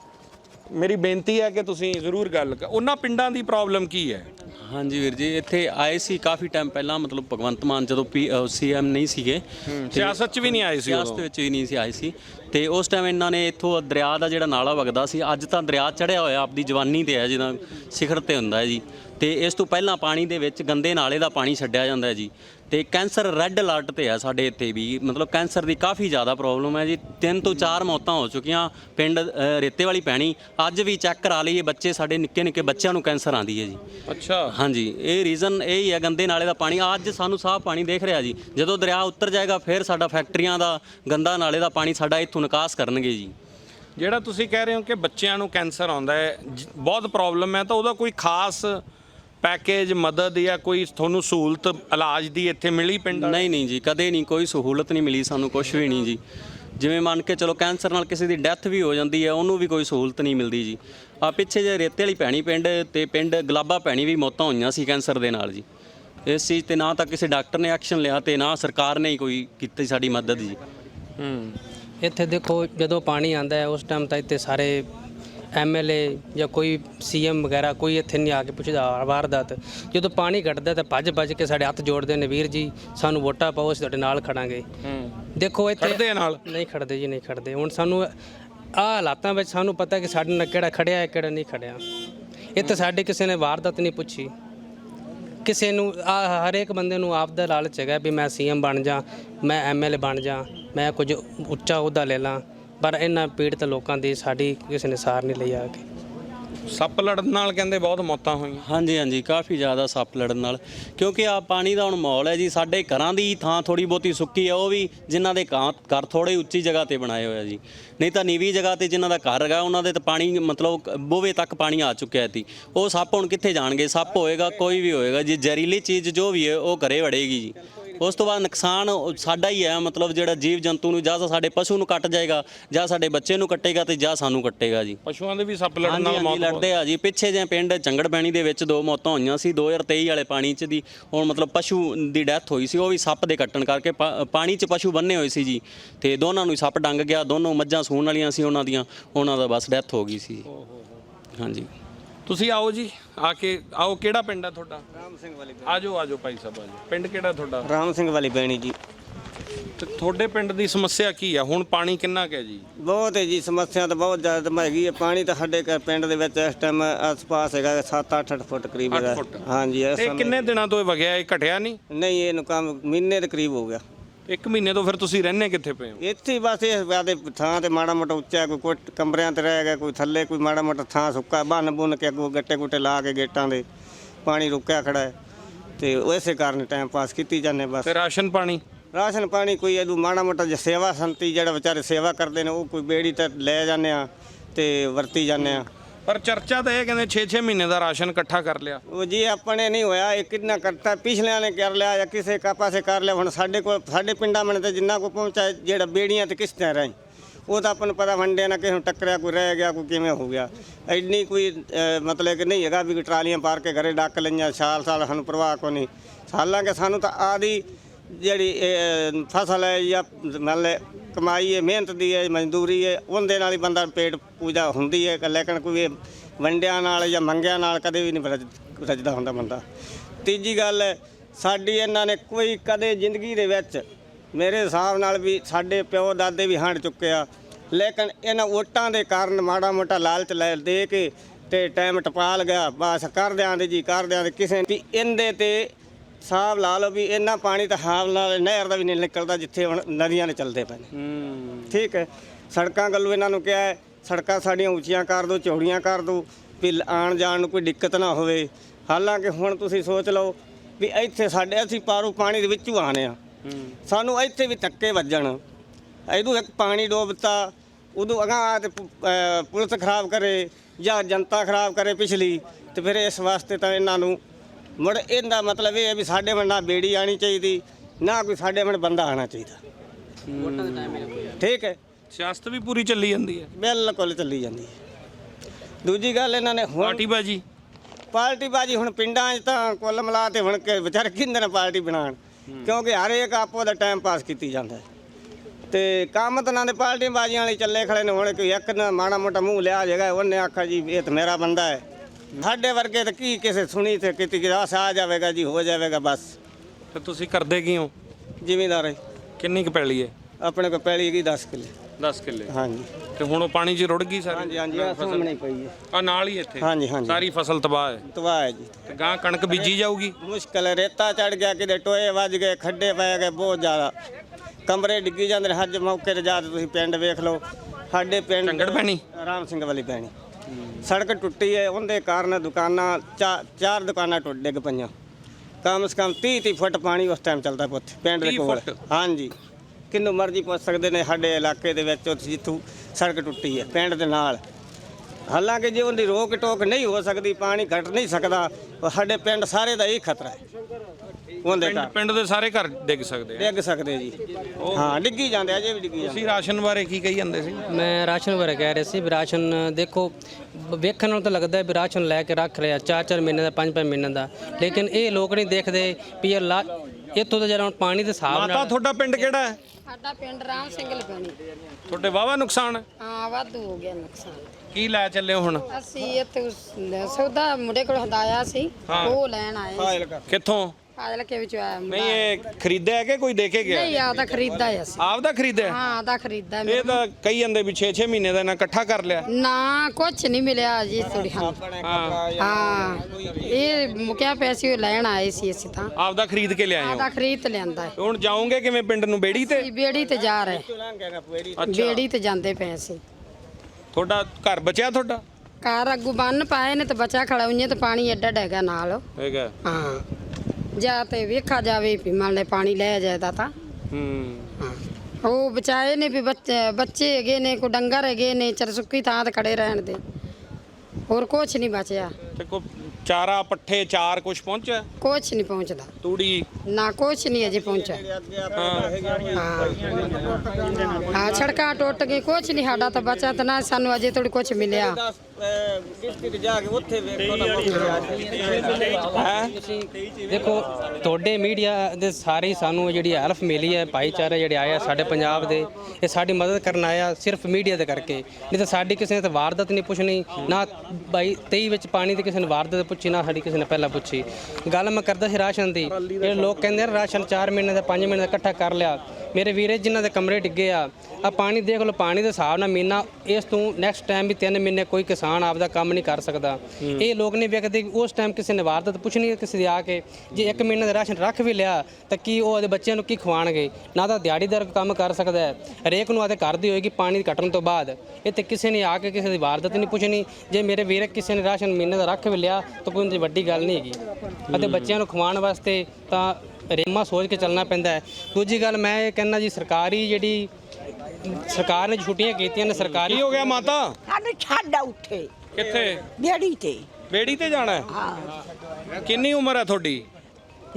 ਮੇਰੀ ਬੇਨਤੀ ਹੈ ਕਿ ਤੁਸੀਂ ਜ਼ਰੂਰ ਗੱਲ ਕ- ਉਹਨਾਂ ਪਿੰਡਾਂ ਦੀ ਪ੍ਰੋਬਲਮ ਕੀ ਹੈ? ਹਾਂਜੀ ਵੀਰ ਜੀ ਇੱਥੇ ਆਏ ਸੀ ਕਾਫੀ ਟਾਈਮ ਪਹਿਲਾਂ ਮਤਲਬ ਭਗਵੰਤ ਮਾਨ ਜਦੋਂ ਸੀਐਮ ਨਹੀਂ ਸੀਗੇ। ਸਿਆਸਤ 'ਚ ਵੀ ਨਹੀਂ ਆਏ ਸੀ ਸਿਆਸਤ ਉਦੋਂ? ਵਿੱਚ ਵੀ ਨਹੀਂ ਸੀ ਆਏ ਸੀ। ਤੇ ਉਸ ਟਾਈਮ ਇਹਨਾਂ ਨੇ ਇੱਥੋਂ ਦਰਿਆ ਦਾ ਜਿਹੜਾ ਨਾਲਾ ਵਗਦਾ ਸੀ ਅੱਜ ਤਾਂ ਦਰਿਆ ਚੜਿਆ ਹੋਇਆ ਆਪਦੀ ਜਵਾਨੀ ਤੇ ਹੈ ਜਿਹਦਾ ਸਿਖਰ ਤੇ ਹੁੰਦਾ ਹੈ ਜੀ। ਤੇ ਇਸ ਤੋਂ ਪਹਿਲਾਂ ਪਾਣੀ ਦੇ ਵਿੱਚ ਗੰਦੇ ਨਾਲੇ ਦਾ ਪਾਣੀ ਛੱਡਿਆ ਜਾਂਦਾ ਹੈ ਜੀ। ਤੇ ਕੈਂਸਰ ਰੈੱਡ ਅਲਰਟ ਤੇ ਹੈ ਸਾਡੇ ਇੱਥੇ ਵੀ। ਮਤਲਬ ਕੈਂਸਰ ਦੀ ਕਾਫੀ ਜ਼ਿਆਦਾ ਪ੍ਰੋਬਲਮ ਹੈ ਜੀ। ਤਿੰਨ ਤੋਂ ਚਾਰ ਮੌਤਾਂ ਹੋ ਚੁੱਕੀਆਂ ਪਿੰਡ ਅ, ਰੇਤੇ ਵਾਲੀ ਪੈਣੀ। ਅੱਜ ਵੀ ਚੈੱਕ ਕਰਾ ਲਈਏ ਬੱਚੇ ਸਾਡੇ ਨਿੱਕੇ ਨਿੱਕੇ ਬੱਚਿਆਂ ਨੂੰ ਕੈਂਸਰ ਆਂਦੀ ਹੈ ਜੀ। ਅੱਛਾ। ਹਾਂਜੀ ਇਹ ਰੀਜ਼ਨ ਇਹ ਹੀ ਹੈ ਗੰਦੇ ਨਾਲੇ ਦਾ ਪਾਣੀ। ਅੱਜ ਸਾਨੂੰ ਸਾਫ਼ ਪਾਣੀ ਦੇਖ ਰਿਹਾ ਜੀ। ਜਦੋਂ ਦਰਿਆ ਉੱਤਰ ਜਾਏਗਾ ਫਿਰ ਸਾਡਾ ਫੈਕਟਰੀਆਂ ਦਾ ਗੰਦਾ ਨਾਲੇ ਦਾ ਪਾਣੀ ਸਾਡਾ ਇੱਥੋਂ ਨਿਕਾਸ ਕਰਨਗੇ ਜੀ। ਜਿਹੜਾ ਤੁਸੀਂ ਕਹਿ ਰਹੇ ਹੋ ਕਿ ਬੱਚਿਆਂ ਨੂੰ ਕੈਂਸਰ ਆਉਂਦਾ ਹੈ ਜ- ਬਹੁਤ ਪ੍ਰੋਬਲਮ ਹੈ ਤਾਂ ਉਹਦਾ ਕੋਈ ਖਾਸ ਪੈਕੇਜ ਮਦਦ ਜਾਂ ਕੋਈ ਤੁਹਾਨੂੰ ਸਹੂਲਤ ਇਲਾਜ ਦੀ ਇੱਥੇ ਮਿਲੀ ਪਿੰਡ? ਨਹੀਂ ਨਹੀਂ ਜੀ ਕਦੇ ਨਹੀਂ ਕੋਈ ਸਹੂਲਤ ਨਹੀਂ ਮਿਲੀ ਸਾਨੂੰ ਕੁਝ ਵੀ ਨਹੀਂ ਜੀ। ਜਿਵੇਂ ਮੰਨ ਕੇ ਚਲੋ ਕੈਂਸਰ ਨਾਲ ਕਿਸੇ ਦੀ ਡੈਥ ਵੀ ਹੋ ਜਾਂਦੀ ਹੈ ਉਹਨੂੰ ਵੀ ਕੋਈ ਸਹੂਲਤ ਨਹੀਂ ਮਿਲਦੀ ਜੀ। ਆ ਪਿੱਛੇ ਜੇ ਰੇਤੇ ਵਾਲੀ ਪੈਣੀ ਪਿੰਡ ਤੇ ਪਿੰਡ ਗਲਾਬਾ ਪੈਣੀ ਵੀ ਮੌਤਾਂ ਹੋਈਆਂ ਸੀ ਕੈਂਸਰ ਦੇ ਨਾਲ ਜੀ। ਇਸ ਚੀਜ਼ ਤੇ ਨਾ ਤਾਂ ਕਿਸੇ ਡਾਕਟਰ ਨੇ ਐਕਸ਼ਨ ਲਿਆ ਤੇ ਨਾ ਸਰਕਾਰ ਨੇ ਹੀ ਕੋਈ ਕੀਤੀ ਸਾਡੀ ਮਦਦ ਜੀ। ਹੂੰ। ਇੱਥੇ ਦੇਖੋ ਜਦੋਂ ਪਾਣੀ ਆਂਦਾ ਹੈ ਉਸ ਟਾਈਮ ਤਾਂ ਇੱਥੇ ਸਾਰੇ ਐਮਐਲਏ ਜਾਂ ਕੋਈ ਸੀਐਮ ਵਗੈਰਾ ਕੋਈ ਇੱਥੇ ਨਹੀਂ ਆ ਕੇ ਪੁੱਛਦਾ ਵਾਰਦਾਤ। ਜਦੋਂ ਪਾਣੀ ਘਟਦਾ ਤਾਂ ਭੱਜ ਭੱਜ ਕੇ ਸਾਡੇ ਹੱਥ ਜੋੜਦੇ ਨੇ ਵੀਰ ਜੀ ਸਾਨੂੰ ਵੋਟਾਂ ਪਾਓ ਅਸੀਂ ਤੁਹਾਡੇ ਨਾਲ ਖੜਾਂਗੇ। ਦੇਖੋ ਇੱਥੇ ਖੜਦੇ ਆ ਨਾਲ? ਨਹੀਂ ਖੜਦੇ ਜੀ ਨਹੀਂ ਖੜਦੇ। ਹੁਣ ਸਾਨੂੰ ਆ ਹਾਲਾਤਾਂ ਵਿੱਚ ਸਾਨੂੰ ਪਤਾ ਕਿ ਸਾਡੇ ਨਾਲ ਕਿਹੜਾ ਖੜਿਆ ਹੈ ਕਿਹੜਾ ਨਹੀਂ ਖੜਿਆ। ਇੱਥੇ ਸਾਡੇ ਕਿਸੇ ਨੇ ਵਾਰਦਾਤ ਨਹੀਂ ਪੁੱਛੀ। ਕਿਸੇ ਨੂੰ ਆ ਹਰ ਇੱਕ ਬੰਦੇ ਨੂੰ ਆਪ ਦਾ ਲਾਲਚ ਹੈਗਾ ਵੀ ਮੈਂ ਸੀਐਮ ਬਣ ਜਾ ਮੈਂ ਐਮਐਲਏ ਬਣ ਜਾ ਮੈਂ ਕੁਝ ਉੱਚਾ ਅਹੁਦਾ ਲੈ ਲਾਂ। ਪਰ ਇਹਨਾਂ ਪੀੜਤ ਲੋਕਾਂ ਦੀ ਸਾਡੀ ਕਿਸੇ ਨੇ ਸਾਰ ਨਹੀਂ ਲਈ ਆ ਕੇ। ਸੱਪ ਲੜਨ ਨਾਲ ਕਹਿੰਦੇ ਬਹੁਤ ਮੌਤਾਂ ਹੋਈਆਂ। ਹਾਂਜੀ ਹਾਂਜੀ ਕਾਫੀ ਜ਼ਿਆਦਾ ਸੱਪ ਲੜਨ ਨਾਲ। ਕਿਉਂਕਿ ਆ ਪਾਣੀ ਦਾ ਹੁਣ ਮਾਹੌਲ ਹੈ ਜੀ ਸਾਡੇ ਘਰਾਂ ਦੀ ਥਾਂ ਥੋੜੀ ਬਹੁਤੀ ਸੁੱਕੀ ਹੈ ਉਹ ਵੀ ਜਿਨ੍ਹਾਂ ਦੇ ਘਾਂ- ਘਰ ਥੋੜੇ ਉੱਚੀ ਜਗ੍ਹਾ ਤੇ ਬਣਾਏ ਹੋਏ ਆ ਜੀ। ਨਹੀਂ ਤਾਂ ਨੀਵੀਂ ਜਗ੍ਹਾ ਤੇ ਜਿਨ੍ਹਾਂ ਦਾ ਘਰ ਹੈਗਾ ਉਹਨਾਂ ਦੇ ਤਾਂ ਪਾਣੀ ਮਤਲਬ ਬੋਵੇ ਤੱਕ ਪਾਣੀ ਆ ਚੁੱਕਿਆ ਸੀ ਉਹ ਸੱਪ ਹੁਣ ਕਿੱਥੇ ਜਾਣਗੇ? ਸੱਪ ਹੋਏਗਾ ਕੋਈ ਵੀ ਹੋਏਗਾ ਜੀ ਜ਼ਹਿਰੀਲੀ ਚੀਜ਼ ਜੋ ਵੀ ਹੈ ਉਹ ਘਰੇ ਵੜੇਗੀ ਜੀ। ਉਸ ਤੋਂ ਬਾਅਦ ਨੁਕਸਾਨ ਉਹ ਸਾਡਾ ਹੀ ਹੈ ਮਤਲਬ ਜਿਹੜਾ ਜੀਵ ਜੰਤੂ ਨੂੰ ਜਾਂ ਤਾਂ ਸਾਡੇ ਪਸ਼ੂ ਨੂੰ ਕੱਟ ਜਾਏਗਾ ਜਾਂ ਸਾਡੇ ਬੱਚੇ ਨੂੰ ਕੱਟੇਗਾ ਤੇ ਜਾਂ ਸਾਨੂੰ ਕੱਟੇਗਾ ਜੀ। ਪਸ਼ੂਆਂ ਦੇ ਵੀ ਸੱਪ ਲੜਨ ਹਾਂਜੀ ਨਾਲ ਹਾਂਜੀ ਮੌਤ ਲੜਦੇ ਆ ਜੀ। ਪਿੱਛੇ ਜੇ ਪਿੰਡ ਚੰਗੜ ਪੈਣੀ ਦੇ ਵਿੱਚ ਦੋ ਮੌਤਾਂ ਹੋਈਆਂ ਸੀ 2023 ਵਾਲੇ ਪਾਣੀ 'ਚ ਦੀ। ਹੁਣ ਮਤਲਬ ਪਸ਼ੂ ਦੀ ਡੈਥ ਹੋਈ ਸੀ ਉਹ ਵੀ ਸੱਪ ਦੇ ਕੱਟਣ ਕਰਕੇ ਪਾ- ਪਾਣੀ 'ਚ ਪਸ਼ੂ ਬੰਨੇ ਹੋਏ ਸੀ ਜੀ। ਤੇ ਦੋਨਾਂ ਨੂੰ ਹੀ ਸੱਪ ਡੰਗ ਗਿਆ ਦੋਨੋਂ ਮੱਝਾਂ ਸੂਣ ਵਾਲੀਆਂ ਸੀ ਉਹਨਾਂ ਦੀਆਂ ਉਹਨਾਂ ਦਾ ਬਸ ਡੈਥ ਹੋ ਗਈ ਸੀ। ਹਾਂਜੀ। ਤੁਸੀਂ ਆਓ ਜੀ ਆ ਕੇ ਆਓ ਕਿਹੜਾ ਪਿੰਡ ਹੈ ਤੁਹਾਡਾ? ਰਾਮ ਸਿੰਘ ਵਾਲੀ ਆਜੋ ਆਜੋ ਭਾਈ ਸਾਹਿਬ ਆਜੋ। ਪਿੰਡ ਕਿਹੜਾ ਤੁਹਾਡਾ? ਰਾਮ ਸਿੰਘ ਵਾਲੀ ਬੈਣੀ ਜੀ। ਤੇ ਤੁਹਾਡੇ ਪਿੰਡ ਦੀ ਸਮੱਸਿਆ ਕੀ ਆ? ਹੁਣ ਪਾਣੀ ਕਿੰਨਾ ਕੁ ਹੈ ਜੀ? ਬਹੁਤ ਹੈ ਜੀ ਸਮੱਸਿਆ ਤਾਂ ਬਹੁਤ ਜ਼ਿਆਦਾ ਹੈਗੀ ਹੈ ਪਾਣੀ ਤਾਂ ਸਾਡੇ ਘਰ ਪਿੰਡ ਦੇ ਵਿੱਚ ਇਸ ਟਾਈਮ ਆਸ-ਪਾਸ ਹੈਗਾ 7-8 ਫੁੱਟ ਕਰੀਬ ਅੱਠ ਫੁੱਟ। ਹਾਂਜੀ ਇਸ ਇਹ ਸਮੇਂ ਕਿੰਨੇ ਦਿਨਾਂ ਤੋਂ ਇਹ ਵਗਿਆ? ਇਹ ਘਟਿਆ ਨਹੀਂ? ਨਹੀਂ ਇਹਨੂੰ ਕੰਮ ਮਹੀਨੇ ਦੇ ਕਰੀਬ ਹੋ ਗਿਆ। ਇੱਕ ਮਹੀਨੇ ਤੋਂ ਫਿਰ ਤੁਸੀਂ ਰਹਿੰਦੇ ਕਿੱਥੇ ਪਏ ਹੋ? ਇੱਥੇ ਹੀ ਬਸ ਇਸ ਵਾਦੇ ਥਾਂ ਤੇ ਮਾੜਾ ਮੋਟਾ ਉੱਚਾ ਕੋਈ ਕੁੱਟ ਕਮਰਿਆਂ ਤੇ ਰਹਿ ਗਿਆ ਕੋਈ ਥੱਲੇ ਕੋਈ ਮਾੜਾ ਮੋਟਾ ਥਾਂ ਸੁੱਕਾ ਬੰਨ ਬੁੰਨ ਕੇ ਅੱਗੋਂ ਗੱਟੇ ਗੁੱਟੇ ਲਾ ਕੇ ਗੇਟਾਂ ਦੇ ਪਾਣੀ ਰੁਕਿਆ ਖੜਾ ਹੈ। ਤੇ ਉਸੇ ਕਾਰਨ ਟਾਈਮ ਪਾਸ ਕੀਤੀ ਜਾਂਦੇ ਬਸ। ਤੇ ਰਾਸ਼ਨ ਪਾਣੀ? ਰਾਸ਼ਨ ਪਾਣੀ ਕੋਈ ਇਹਨੂੰ ਮਾੜਾ ਮੋਟਾ ਜਿਹਾ ਸੇਵਾ ਸੰਤੀ ਜਿਹੜਾ ਵਿਚਾਰੇ ਸੇਵਾ ਕਰਦੇ ਨੇ ਉਹ ਕੋਈ ਬੇੜੀ ਤੇ ਲੈ ਜਾਂਦੇ ਆ ਤੇ ਵਰਤੀ ਜਾਂਦੇ ਆ। ਪਰ ਚਰਚਾ ਤਾਂ ਇਹ ਕਹਿੰਦੇ 6-6 ਮਹੀਨੇ ਦਾ ਰਾਸ਼ਨ ਇਕੱਠਾ ਕਰ ਲਿਆ। ਉਹ ਜੀ ਆਪਣੇ ਨਹੀਂ ਹੋਇਆ ਇਹ ਕਿੰਨਾ ਕਰਤਾ ਪਿਛਲਿਆਂ ਨੇ ਕਰ ਲਿਆ ਜਾਂ ਕਿਸੇ ਕਾ ਪਾਸੇ ਕਰ ਲਿਆ ਹੁਣ ਸਾਡੇ ਕੋਲ ਸਾਡੇ ਪਿੰਡਾਂ ਮਨ ਤੇ ਜਿੰਨਾ ਕੋ ਪਹੁੰਚਾ ਜਿਹੜਾ ਬੇੜੀਆਂ ਤੇ ਕਿਸ ਤਰ੍ਹਾਂ ਰਹੀ। ਉਹ ਤਾਂ ਆਪਾਂ ਨੂੰ ਪਤਾ ਵੰਡਿਆ ਨਾ ਕਿਸੇ ਨੂੰ ਟੱਕਰਿਆ ਕੋਈ ਰਹਿ ਗਿਆ ਕੋਈ ਕਿਵੇਂ ਹੋ ਗਿਆ। ਐਡੀ ਕੋਈ ਅਹ, ਮਤਲਬ ਕਿ ਨਹੀਂ ਹੈਗਾ ਵੀ ਟਰਾਲੀਆਂ ਪਾਰ ਕੇ ਘਰੇ ਡੱਕ ਲਈਆਂ ਸਾਲ ਸਾਲ ਸਾਨੂੰ ਪ੍ਰਵਾਹ ਕੋ ਨਹੀਂ। ਹਾਲਾਂਕਿ ਸਾਨੂੰ ਤਾਂ ਆਦੀ ਜਿਹੜੀ ਇਹ, ਫਸਲ ਹੈ ਜਾਂ ਮਤਲਬ ਕਮਾਈ ਹੈ ਮਿਹਨਤ ਦੀ ਹੈ ਮਜ਼ਦੂਰੀ ਹੈ ਉਹਦੇ ਨਾਲ ਹੀ ਬੰਦਾ ਪੇਟ ਪੂਜਾ ਹੁੰਦੀ ਹੈ। ਲੇਕਿਨ ਕੋਈ ਇਹ ਵੰਡਿਆਂ ਨਾਲ ਜਾਂ ਮੰਗਿਆਂ ਨਾਲ ਕਦੇ ਵੀ ਨਹੀਂ ਰੱਜ ਰੱਜਦਾ ਹੁੰਦਾ ਬੰਦਾ। ਤੀਜੀ ਗੱਲ ਹੈ, ਸਾਡੀ ਇਹਨਾਂ ਨੇ ਕੋਈ ਕਦੇ ਜ਼ਿੰਦਗੀ ਦੇ ਵਿੱਚ ਮੇਰੇ ਹਿਸਾਬ ਨਾਲ ਵੀ ਸਾਡੇ ਪਿਓ ਦਾਦੇ ਵੀ ਹੰਡ ਚੁੱਕੇ ਆ। ਲੇਕਿਨ ਇਹਨਾਂ ਵੋਟਾਂ ਦੇ ਕਾਰਨ ਮਾੜਾ ਮੋਟਾ ਲਾਲਚ ਲੈ ਦੇ ਕੇ ਤੇ ਟਾਈਮ ਟਪਾਲ ਗਿਆ ਬਸ ਕਰ ਦਿਆਂਦੇ ਜੀ ਕਰ ਦਿਆਂਦੇ ਕਿਸੇ ਵੀ ਇਹਦੇ ਤੇ ਹਿਸਾਬ ਲਾ ਲਓ ਵੀ ਇੰਨਾ ਪਾਣੀ ਤਾਂ ਹਾਲ ਨਾਲ ਨਹਿਰ ਦਾ ਵੀ ਨਹੀਂ ਨਿਕਲਦਾ ਜਿੱਥੇ ਹੁਣ ਨਦੀਆਂ ਨੇ ਚੱਲਦੇ ਪਏ ਨੇ। ਠੀਕ ਹੈ। ਸੜਕਾਂ ਗੱਲੋਂ ਇਹਨਾਂ ਨੂੰ ਕਿਹਾ ਹੈ ਸੜਕਾਂ ਸਾਡੀਆਂ ਉੱਚੀਆਂ ਕਰ ਦਿਓ ਚੌੜੀਆਂ ਕਰ ਦਿਓ ਵੀ ਆਣ ਜਾਣ ਨੂੰ ਕੋਈ ਦਿੱਕਤ ਨਾ ਹੋਵੇ। ਹਾਲਾਂਕਿ ਹੁਣ ਤੁਸੀਂ ਸੋਚ ਲਓ ਵੀ ਇੱਥੇ ਸਾਡੇ ਅਸੀਂ ਪਾਰੂ ਪਾਣੀ ਦੇ ਵਿੱਚੋਂ ਆਣੇ ਆ ਸਾਨੂੰ ਇੱਥੇ ਵੀ ਧੱਕੇ ਵੱਜਣ। ਇਹਨੂੰ ਇੱਕ ਪਾਣੀ ਡੋਬਤਾ ਉਦੋਂ ਅਗਾਂਹ ਤੇ ਪੁ- ਅਹ ਪੁਲਿਸ ਖਰਾਬ ਕਰੇ ਜਾਂ ਜਨਤਾ ਖਰਾਬ ਕਰੇ ਪਿਛਲੀ ਤੇ ਫਿਰ ਇਸ ਵਾਸਤੇ ਤਾਂ ਇਹਨਾਂ ਨੂੰ ਮੁੜ ਇਹਦਾ ਮਤਲਬ ਇਹ ਹੈ ਵੀ ਸਾਡੇ ਮਨ ਨਾ ਬੇੜੀ ਆਣੀ ਚਾਹੀਦੀ ਨਾ ਕੋਈ ਸਾਡੇ ਮਨ ਬੰਦਾ ਆਣਾ ਚਾਹੀਦਾ। ਠੀਕ ਹੈ। ਸਿਆਸਤ ਵੀ ਪੂਰੀ ਚੱਲੀ ਜਾਂਦੀ ਹੈ। ਬਿਲਕੁਲ ਚੱਲੀ ਜਾਂਦੀ ਹੈ। ਦੂਜੀ ਗੱਲ ਇਹਨਾਂ ਨੇ ਹੁਣ ਪਾਰਟੀ ਬਾਜੀ ਪਾਰਟੀ ਬਾਜੀ ਹੁਣ ਪਿੰਡਾਂ 'ਚ ਤਾਂ ਕੁੱਲ ਮਿਲਾ ਤੇ ਹੁਣ ਕਿ ਵਿਚਾਰੇ ਕਿੰਦੇ ਨੇ ਪਾਰਟੀ ਬਣਾਉਣ? ਕਿਉਂਕਿ ਹਰ ਇੱਕ ਆਪੋ ਦਾ ਟਾਈਮ ਪਾਸ ਕੀਤੀ ਜਾਂਦਾ। ਤੇ ਕੰਮ ਤਾਂ ਨਾ ਦੇ ਪਾਰਟੀਆਂ ਬਾਜੀਆਂ ਵਾਲੀ ਚੱਲੇ ਖੜੇ ਨੇ ਹੁਣ ਕੋਈ ਇੱਕ ਨਾ ਮਾੜਾ ਮੋਟਾ ਮੂੰਹ ਲਿਆ ਜੇਗਾ ਉਹਨੇ ਆਖਾ ਜੀ ਇਹ ਤਾਂ ਮੇਰਾ ਬੰਦਾ ਹੈ। ਸਾਡੇ ਵਰਗੇ ਤਾਂ ਕੀ ਕਿਸੇ ਸੁਣੀ ਤੇ ਕੀਤੀ ਆਸ ਆ ਜਾਵੇਗਾ ਜੀ ਹੋ ਜਾਵੇਗਾ ਬਸ। ਤੇ ਤੁਸੀਂ ਕਰਦੇ ਕੀ ਹੋ ਜ਼ਿਮੀਦਾਰ ਹੈ। ਕਿੰਨੀ ਕੁ ਪੈਲੀ ਹੈ? ਆਪਣੇ ਕੋਲ ਪੈਲੀ ਹੈਗੀ 10 ਕਿੱਲੇ। 10 ਕਿੱਲੇ। ਹਾਂਜੀ। ਤੇ ਹੁਣ ਉਹ ਪਾਣੀ 'ਚ ਰੁੜ ਗਈ ਸਾਰੀ? ਹਾਂਜੀ ਹਾਂਜੀ ਆ ਸਾਹਮਣੇ ਪਈ ਹੈ। ਆ ਨਾਲ ਹੀ ਇੱਥੇ? ਹਾਂਜੀ ਹਾਂਜੀ। ਸਾਰੀ ਫਸਲ ਤਬਾਹ ਹੈ? ਤਬਾਹ ਹੈ ਜੀ। ਤੇ ਗਾਂ ਕਣਕ ਬੀਜੀ ਜਾਊਗੀ? ਮੁਸ਼ਕਲ ਹੈ ਰੇਤਾ ਚੜ ਗਿਆ ਕਿਤੇ ਟੋਏ ਵੱਜ ਗਏ ਖੱਡੇ ਪੈ ਗਏ ਬਹੁਤ ਜ਼ਿਆਦਾ। ਕਮਰੇ ਡਿੱਗੀ ਜਾਂਦੇ ਨੇ ਹੱਜ ਮੌਕੇ ਤੇ ਜਾ ਕੇ ਤੁਸੀਂ ਪਿੰਡ ਵੇਖ ਲਓ। ਸਾਡੇ ਪਿੰਡ ਚੰਗੜ ਪੈਣੀ? ਰਾਮ ਸਿੰਘ ਵਾਲੀ ਪੈਣੀ। ਸੜਕ ਟੁੱਟੀ ਹੈ ਉਹਦੇ ਕਾਰਨ ਦੁਕਾਨਾਂ ਚਾਰ ਦੁਕਾਨਾਂ ਟੁੱਟ ਡਿੱਗ ਪਈਆਂ। ਕਮ ਸੇ ਕਮ 30 30 ਫੁੱਟ ਪਾਣੀ ਉਸ ਟਾਈਮ ਚੱਲਦਾ ਉੱਥੇ ਪਿੰਡ ਦੇ 30 ਕੋਲ। ਫੁੱਟ? ਹਾਂਜੀ। ਕਿੰਨੂੰ ਮਰਜ਼ੀ ਪੁੱਛ ਸਕਦੇ ਨੇ ਸਾਡੇ ਇਲਾਕੇ ਦੇ ਵਿੱਚ ਉੱਥੇ ਜਿੱਥੋਂ ਸੜਕ ਟੁੱਟੀ ਹੈ ਪਿੰਡ ਦੇ ਨਾਲ। ਹਾਲਾਂਕਿ ਜੇ ਉਹਦੀ ਰੋਕ ਟੋਕ ਨਹੀਂ ਹੋ ਸਕਦੀ ਪਾਣੀ ਘਟ ਨਹੀਂ ਸਕਦਾ ਉਹ ਸਾਡੇ ਪਿੰਡ ਸਾਰੇ ਦਾ ਇਹ ਖਤਰਾ ਹੈ। ਪਿੰਡ ਘਰ। ਪਿੰਡ ਦੇ ਸਾਰੇ ਘਰ ਡਿੱਗ ਸਕਦੇ ਆ। ਡਿੱਗ ਸਕਦੇ ਜੀ। ਹਾਂ ਡਿੱਗੀ ਜਾਂਦੇ ਅਜੇ ਵੀ ਡਿੱਗੀ ਜਾਂਦੇ ਤੁਸੀਂ ਰਾਸ਼ਨ ਬਾਰੇ ਕੀ ਕਹੀ ਜਾਂਦੇ ਸੀ? ਮੈਂ ਰਾਸ਼ਨ ਬਾਰੇ ਕਹਿ ਰਿਹਾ ਸੀ ਵੀ ਰਾਸ਼ਨ ਦੇਖੋ ਬ- ਵੇਖਣ ਨੂੰ ਤਾਂ ਲੱਗਦਾ ਹੈ ਵੀ ਰਾਸ਼ਨ ਲੈ ਕੇ ਰੱਖ ਰਿਹਾ 4-4 ਮਹੀਨੇ ਦਾ 5-5 ਮਹੀਨੇ ਦਾ। ਲੇਕਿਨ ਇਹ ਲੋਕ ਨਹੀਂ ਦੇਖਦੇ ਵੀ ਇਹ ਲਾ- ਇੱਥੋਂ ਜਿਹੜਾ ਹੁਣ ਪਾਣੀ ਦੇ ਹਿਸਾਬ ਮਾਤਾ ਨਾਲ ਤੁਹਾਡਾ ਪਿੰਡ ਕਿਹੜਾ ਹੈ? ਸਾਡਾ ਪਿੰਡ ਰਾਮ ਸਿੰਘ ਲਪਣੀ ਤੁਹਾਡੇ ਵਾਵਾ ਨੁਕਸਾਨ? ਹੈ? ਹਾਂ ਵਾਧੂ ਹੋ ਗਿਆ ਨੁਕਸਾਨ। ਕੀ ਲੈ ਚੱਲੇ ਹੋ ਹੁਣ? ਅਸੀਂ ਇੱਥੇ ਉਸ- ਸੌਦਾ ਮੁੰਡੇ ਕੋਲ ਹਦਾਇਆ ਸੀ ਉਹ ਲੈਣ ਆਏ ਸੀ। ਕਿੱਥੋਂ? ਫਾਜ਼ਲ ਕੇ ਵਿੱਚ ਆਇਆ ਮੁੰਡਾ। ਨਹੀਂ ਇਹ ਖਰੀਦਿਆ ਹੈ ਕਿ ਕੋਈ ਦੇ ਕੇ ਗਿਆ? ਨਹੀਂ ਆਦਾ ਖਰੀਦਾ ਹੈ ਅਸੀਂ। ਆਪਦਾ ਖਰੀਦਿਆ? ਹਾਂ ਆਦਾ ਖਰੀਦਾ ਇਹ ਤਾਂ ਕਈ ਜਾਂਦੇ ਵੀ 6-6 ਮਹੀਨੇ ਦਾ ਇਹਨਾਂ ਇਕੱਠਾ ਕਰ ਲਿਆ। ਨਾ ਕੁਛ ਨਹੀਂ ਮਿਲਿਆ ਜੀ ਥੋੜੀ ਹਾਂ। ਹਾਂ। ਇਹ ਮੁਕਿਆ ਪੈਸੇ ਉਹ ਲੈਣ ਆਏ ਸੀ ਅਸੀਂ ਤਾਂ। ਆਪਦਾ ਖਰੀਦ ਕੇ ਲਿਆਏ ਹੋ? ਆਦਾ ਖਰੀਦ ਲਿਆਂਦਾ ਹੈ। ਹੁਣ ਜਾਓਗੇ ਕਿਵੇਂ ਪਿੰਡ ਨੂੰ? ਬੇੜੀ ਤੇ? ਅਸੀਂ ਬੇੜੀ ਤੇ ਜਾ ਰਹੇ। ਬੇੜੀ ਤੇ ਜਾਂਦੇ ਪਏ ਸੀ ਤੁਹਾਡਾ ਘਰ ਬਚਿਆ ਤੁਹਾਡਾ? ਘਰ ਅੱਗੂ ਬੰਨ ਪਾਏ ਨੇ ਤੇ ਬੱਚਾ ਖੜਾ ਉਈਏ ਤੇ ਪਾਣੀ ਐਡਾ ਡੈਗਾ ਨਾਲ। ਹੈਗਾ। ਹਾਂ। ਜਾਂ ਤੇ ਵੇਖਾ ਜਾਵੇ ਵੀ ਮੰਨ ਲੈ ਪਾਣੀ ਲੈ ਜਾਇਦਾ ਤਾਂ ਹੂੰ। ਉਹ ਬਚਾਏ ਨੇ ਵੀ ਬੱਚੇ ਬੱਚੇ ਹੈਗੇ ਨੇ ਕੋ ਡੰਗਰ ਹੈਗੇ ਨੇ ਚਰ ਸੁੱਕੀ ਥਾਂ ਤੇ ਖੜੇ ਰਹਿਣ ਦੇ। ਹੋਰ ਕੁਛ ਨਹੀਂ ਬਚਿਆ। ਤੇ ਕੋ ਚਾਰਾ ਪੱਠੇ ਚਾਰ ਕੁਝ ਪਹੁੰਚਿਆ? ਕੁਛ ਨਹੀਂ ਪਹੁੰਚਦਾ। ਤੂੜੀ? ਨਾ ਕੁਛ ਨਹੀਂ ਅਜੇ ਪਹੁੰਚਿਆ। ਹਾਂ। ਹਾਂ ਸੜਕਾਂ ਟੁੱਟ ਗਈ ਕੁਛ ਨਹੀਂ ਸਾਡਾ ਤਾਂ ਬਚਾ ਤਾਂ ਨਾ ਸਾਨੂੰ ਅਜੇ ਥੋੜੀ ਕੁਛ ਮਿਲਿਆ। ਦੇਖੋ ਤੁਹਾਡੇ ਮੀਡੀਆ ਦੇ ਸਾਰੇ ਸਾਨੂੰ ਜਿਹੜੀ ਹੈਲਪ ਮਿਲੀ ਹੈ ਭਾਈਚਾਰੇ ਜਿਹੜੇ ਆਏ ਆ ਸਾਡੇ ਪੰਜਾਬ ਦੇ ਇਹ ਸਾਡੀ ਮਦਦ ਕਰਨ ਆਇਆ ਸਿਰਫ ਮੀਡੀਆ ਦੇ ਕਰਕੇ। ਨਹੀਂ ਤਾਂ ਸਾਡੀ ਕਿਸੇ ਨੇ ਤਾਂ ਵਾਰਦਾਤ ਨਹੀਂ ਪੁੱਛਣੀ ਨਾ ਬਾਈ 23 ਵਿੱਚ ਪਾਣੀ ਦੀ ਕਿਸੇ ਨੇ ਵਾਰਦਾਤ ਪੁੱਛੀ ਨਾ ਸਾਡੀ ਕਿਸੇ ਨੇ ਪਹਿਲਾਂ ਪੁੱਛੀ। ਗੱਲ ਮੈਂ ਕਰਦਾ ਸੀ ਰਾਸ਼ਨ ਦੀ। ਇਹ ਲੋਕ ਕਹਿੰਦੇ ਆ ਰਾਸ਼ਨ 4 ਮਹੀਨੇ ਦਾ 5 ਮਹੀਨੇ ਦਾ ਇਕੱਠਾ ਕਰ ਲਿਆ। ਮੇਰੇ ਵੀਰੇ ਜਿਨ੍ਹਾਂ ਦੇ ਕਮਰੇ ਡਿੱਗੇ ਆ ਆ ਪਾਣੀ ਦੇਖ ਲਓ ਪਾਣੀ ਦੇ ਹਿਸਾਬ ਨਾਲ ਮਹੀਨਾ ਇਸ ਤੋਂ ਨੈਕਸਟ ਟਾਈਮ ਵੀ 3 ਮਹੀਨੇ ਕੋਈ ਕਿਸਾਨ ਆਪਦਾ ਕੰਮ ਨਹੀਂ ਕਰ ਸਕਦਾ। ਇਹ ਲੋਕ ਨਹੀਂ ਵੇਖਦੇ ਉਸ ਟਾਈਮ ਕਿਸੇ ਨੇ ਵਾਰਦਾਤ ਪੁੱਛਣੀ ਕਿਸੇ ਦੀ ਆ ਕੇ ਜੇ ਇੱਕ ਮਹੀਨੇ ਦਾ ਰਾਸ਼ਨ ਰੱਖ ਵੀ ਲਿਆ ਤਾਂ ਕੀ ਉਹ ਉਹਦੇ ਬੱਚਿਆਂ ਨੂੰ ਕੀ ਖਵਾਣਗੇ ਨਾ ਤਾਂ ਦਿਹਾੜੀਦਾਰ ਕੰਮ ਕਰ ਸਕਦਾ ਹੈ। ਹਰੇਕ ਨੂੰ ਆਦੇ ਘਰ ਦੀ ਹੋਏਗੀ ਪਾਣੀ ਘਟਣ ਤੋਂ ਬਾਅਦ। ਇੱਥੇ ਕਿਸੇ ਨੇ ਆ ਕੇ ਕਿਸੇ ਦੀ ਵਾਰਦਾਤ ਨਹੀਂ ਪੁੱਛਣੀ। ਜੇ ਮੇਰੇ ਵੀਰੇ ਕਿਸੇ ਨੇ ਰਾਸ਼ਨ ਮਹੀਨੇ ਦਾ ਰੱਖ ਵੀ ਲਿਆ ਤਾਂ ਕੋਈ ਵੱਡੀ ਗੱਲ ਨਹੀਂ ਹੈਗੀ। ਅਤੇ ਬੱਚਿਆਂ ਨੂੰ ਖਵਾਉਣ ਵਾਸਤੇ ਤਾਂ ਰੇਮਾ ਸੋਚ ਕੇ ਚੱਲਣਾ ਪੈਂਦਾ ਹੈ। ਦੂਜੀ ਗੱਲ ਮੈਂ ਇਹ ਕਹਿੰਦਾ ਜੀ ਸਰਕਾਰੀ ਜਿਹੜੀ ਸਰਕਾਰ ਨੇ ਛੁੱਟੀਆਂ ਕੀਤੀਆਂ ਨੇ ਸਰਕਾਰੀ ਕੀ ਹੋ ਗਿਆ ਮਾਤਾ? ਸਾਨੂੰ ਛੱਡ ਆ ਉੱਥੇ। ਕਿੱਥੇ? ਬੇੜੀ ਤੇ। ਬੇੜੀ ਤੇ ਜਾਣਾ ਹੈ? ਹਾਂ। ਕਿੰਨੀ ਉਮਰ ਹੈ ਤੁਹਾਡੀ?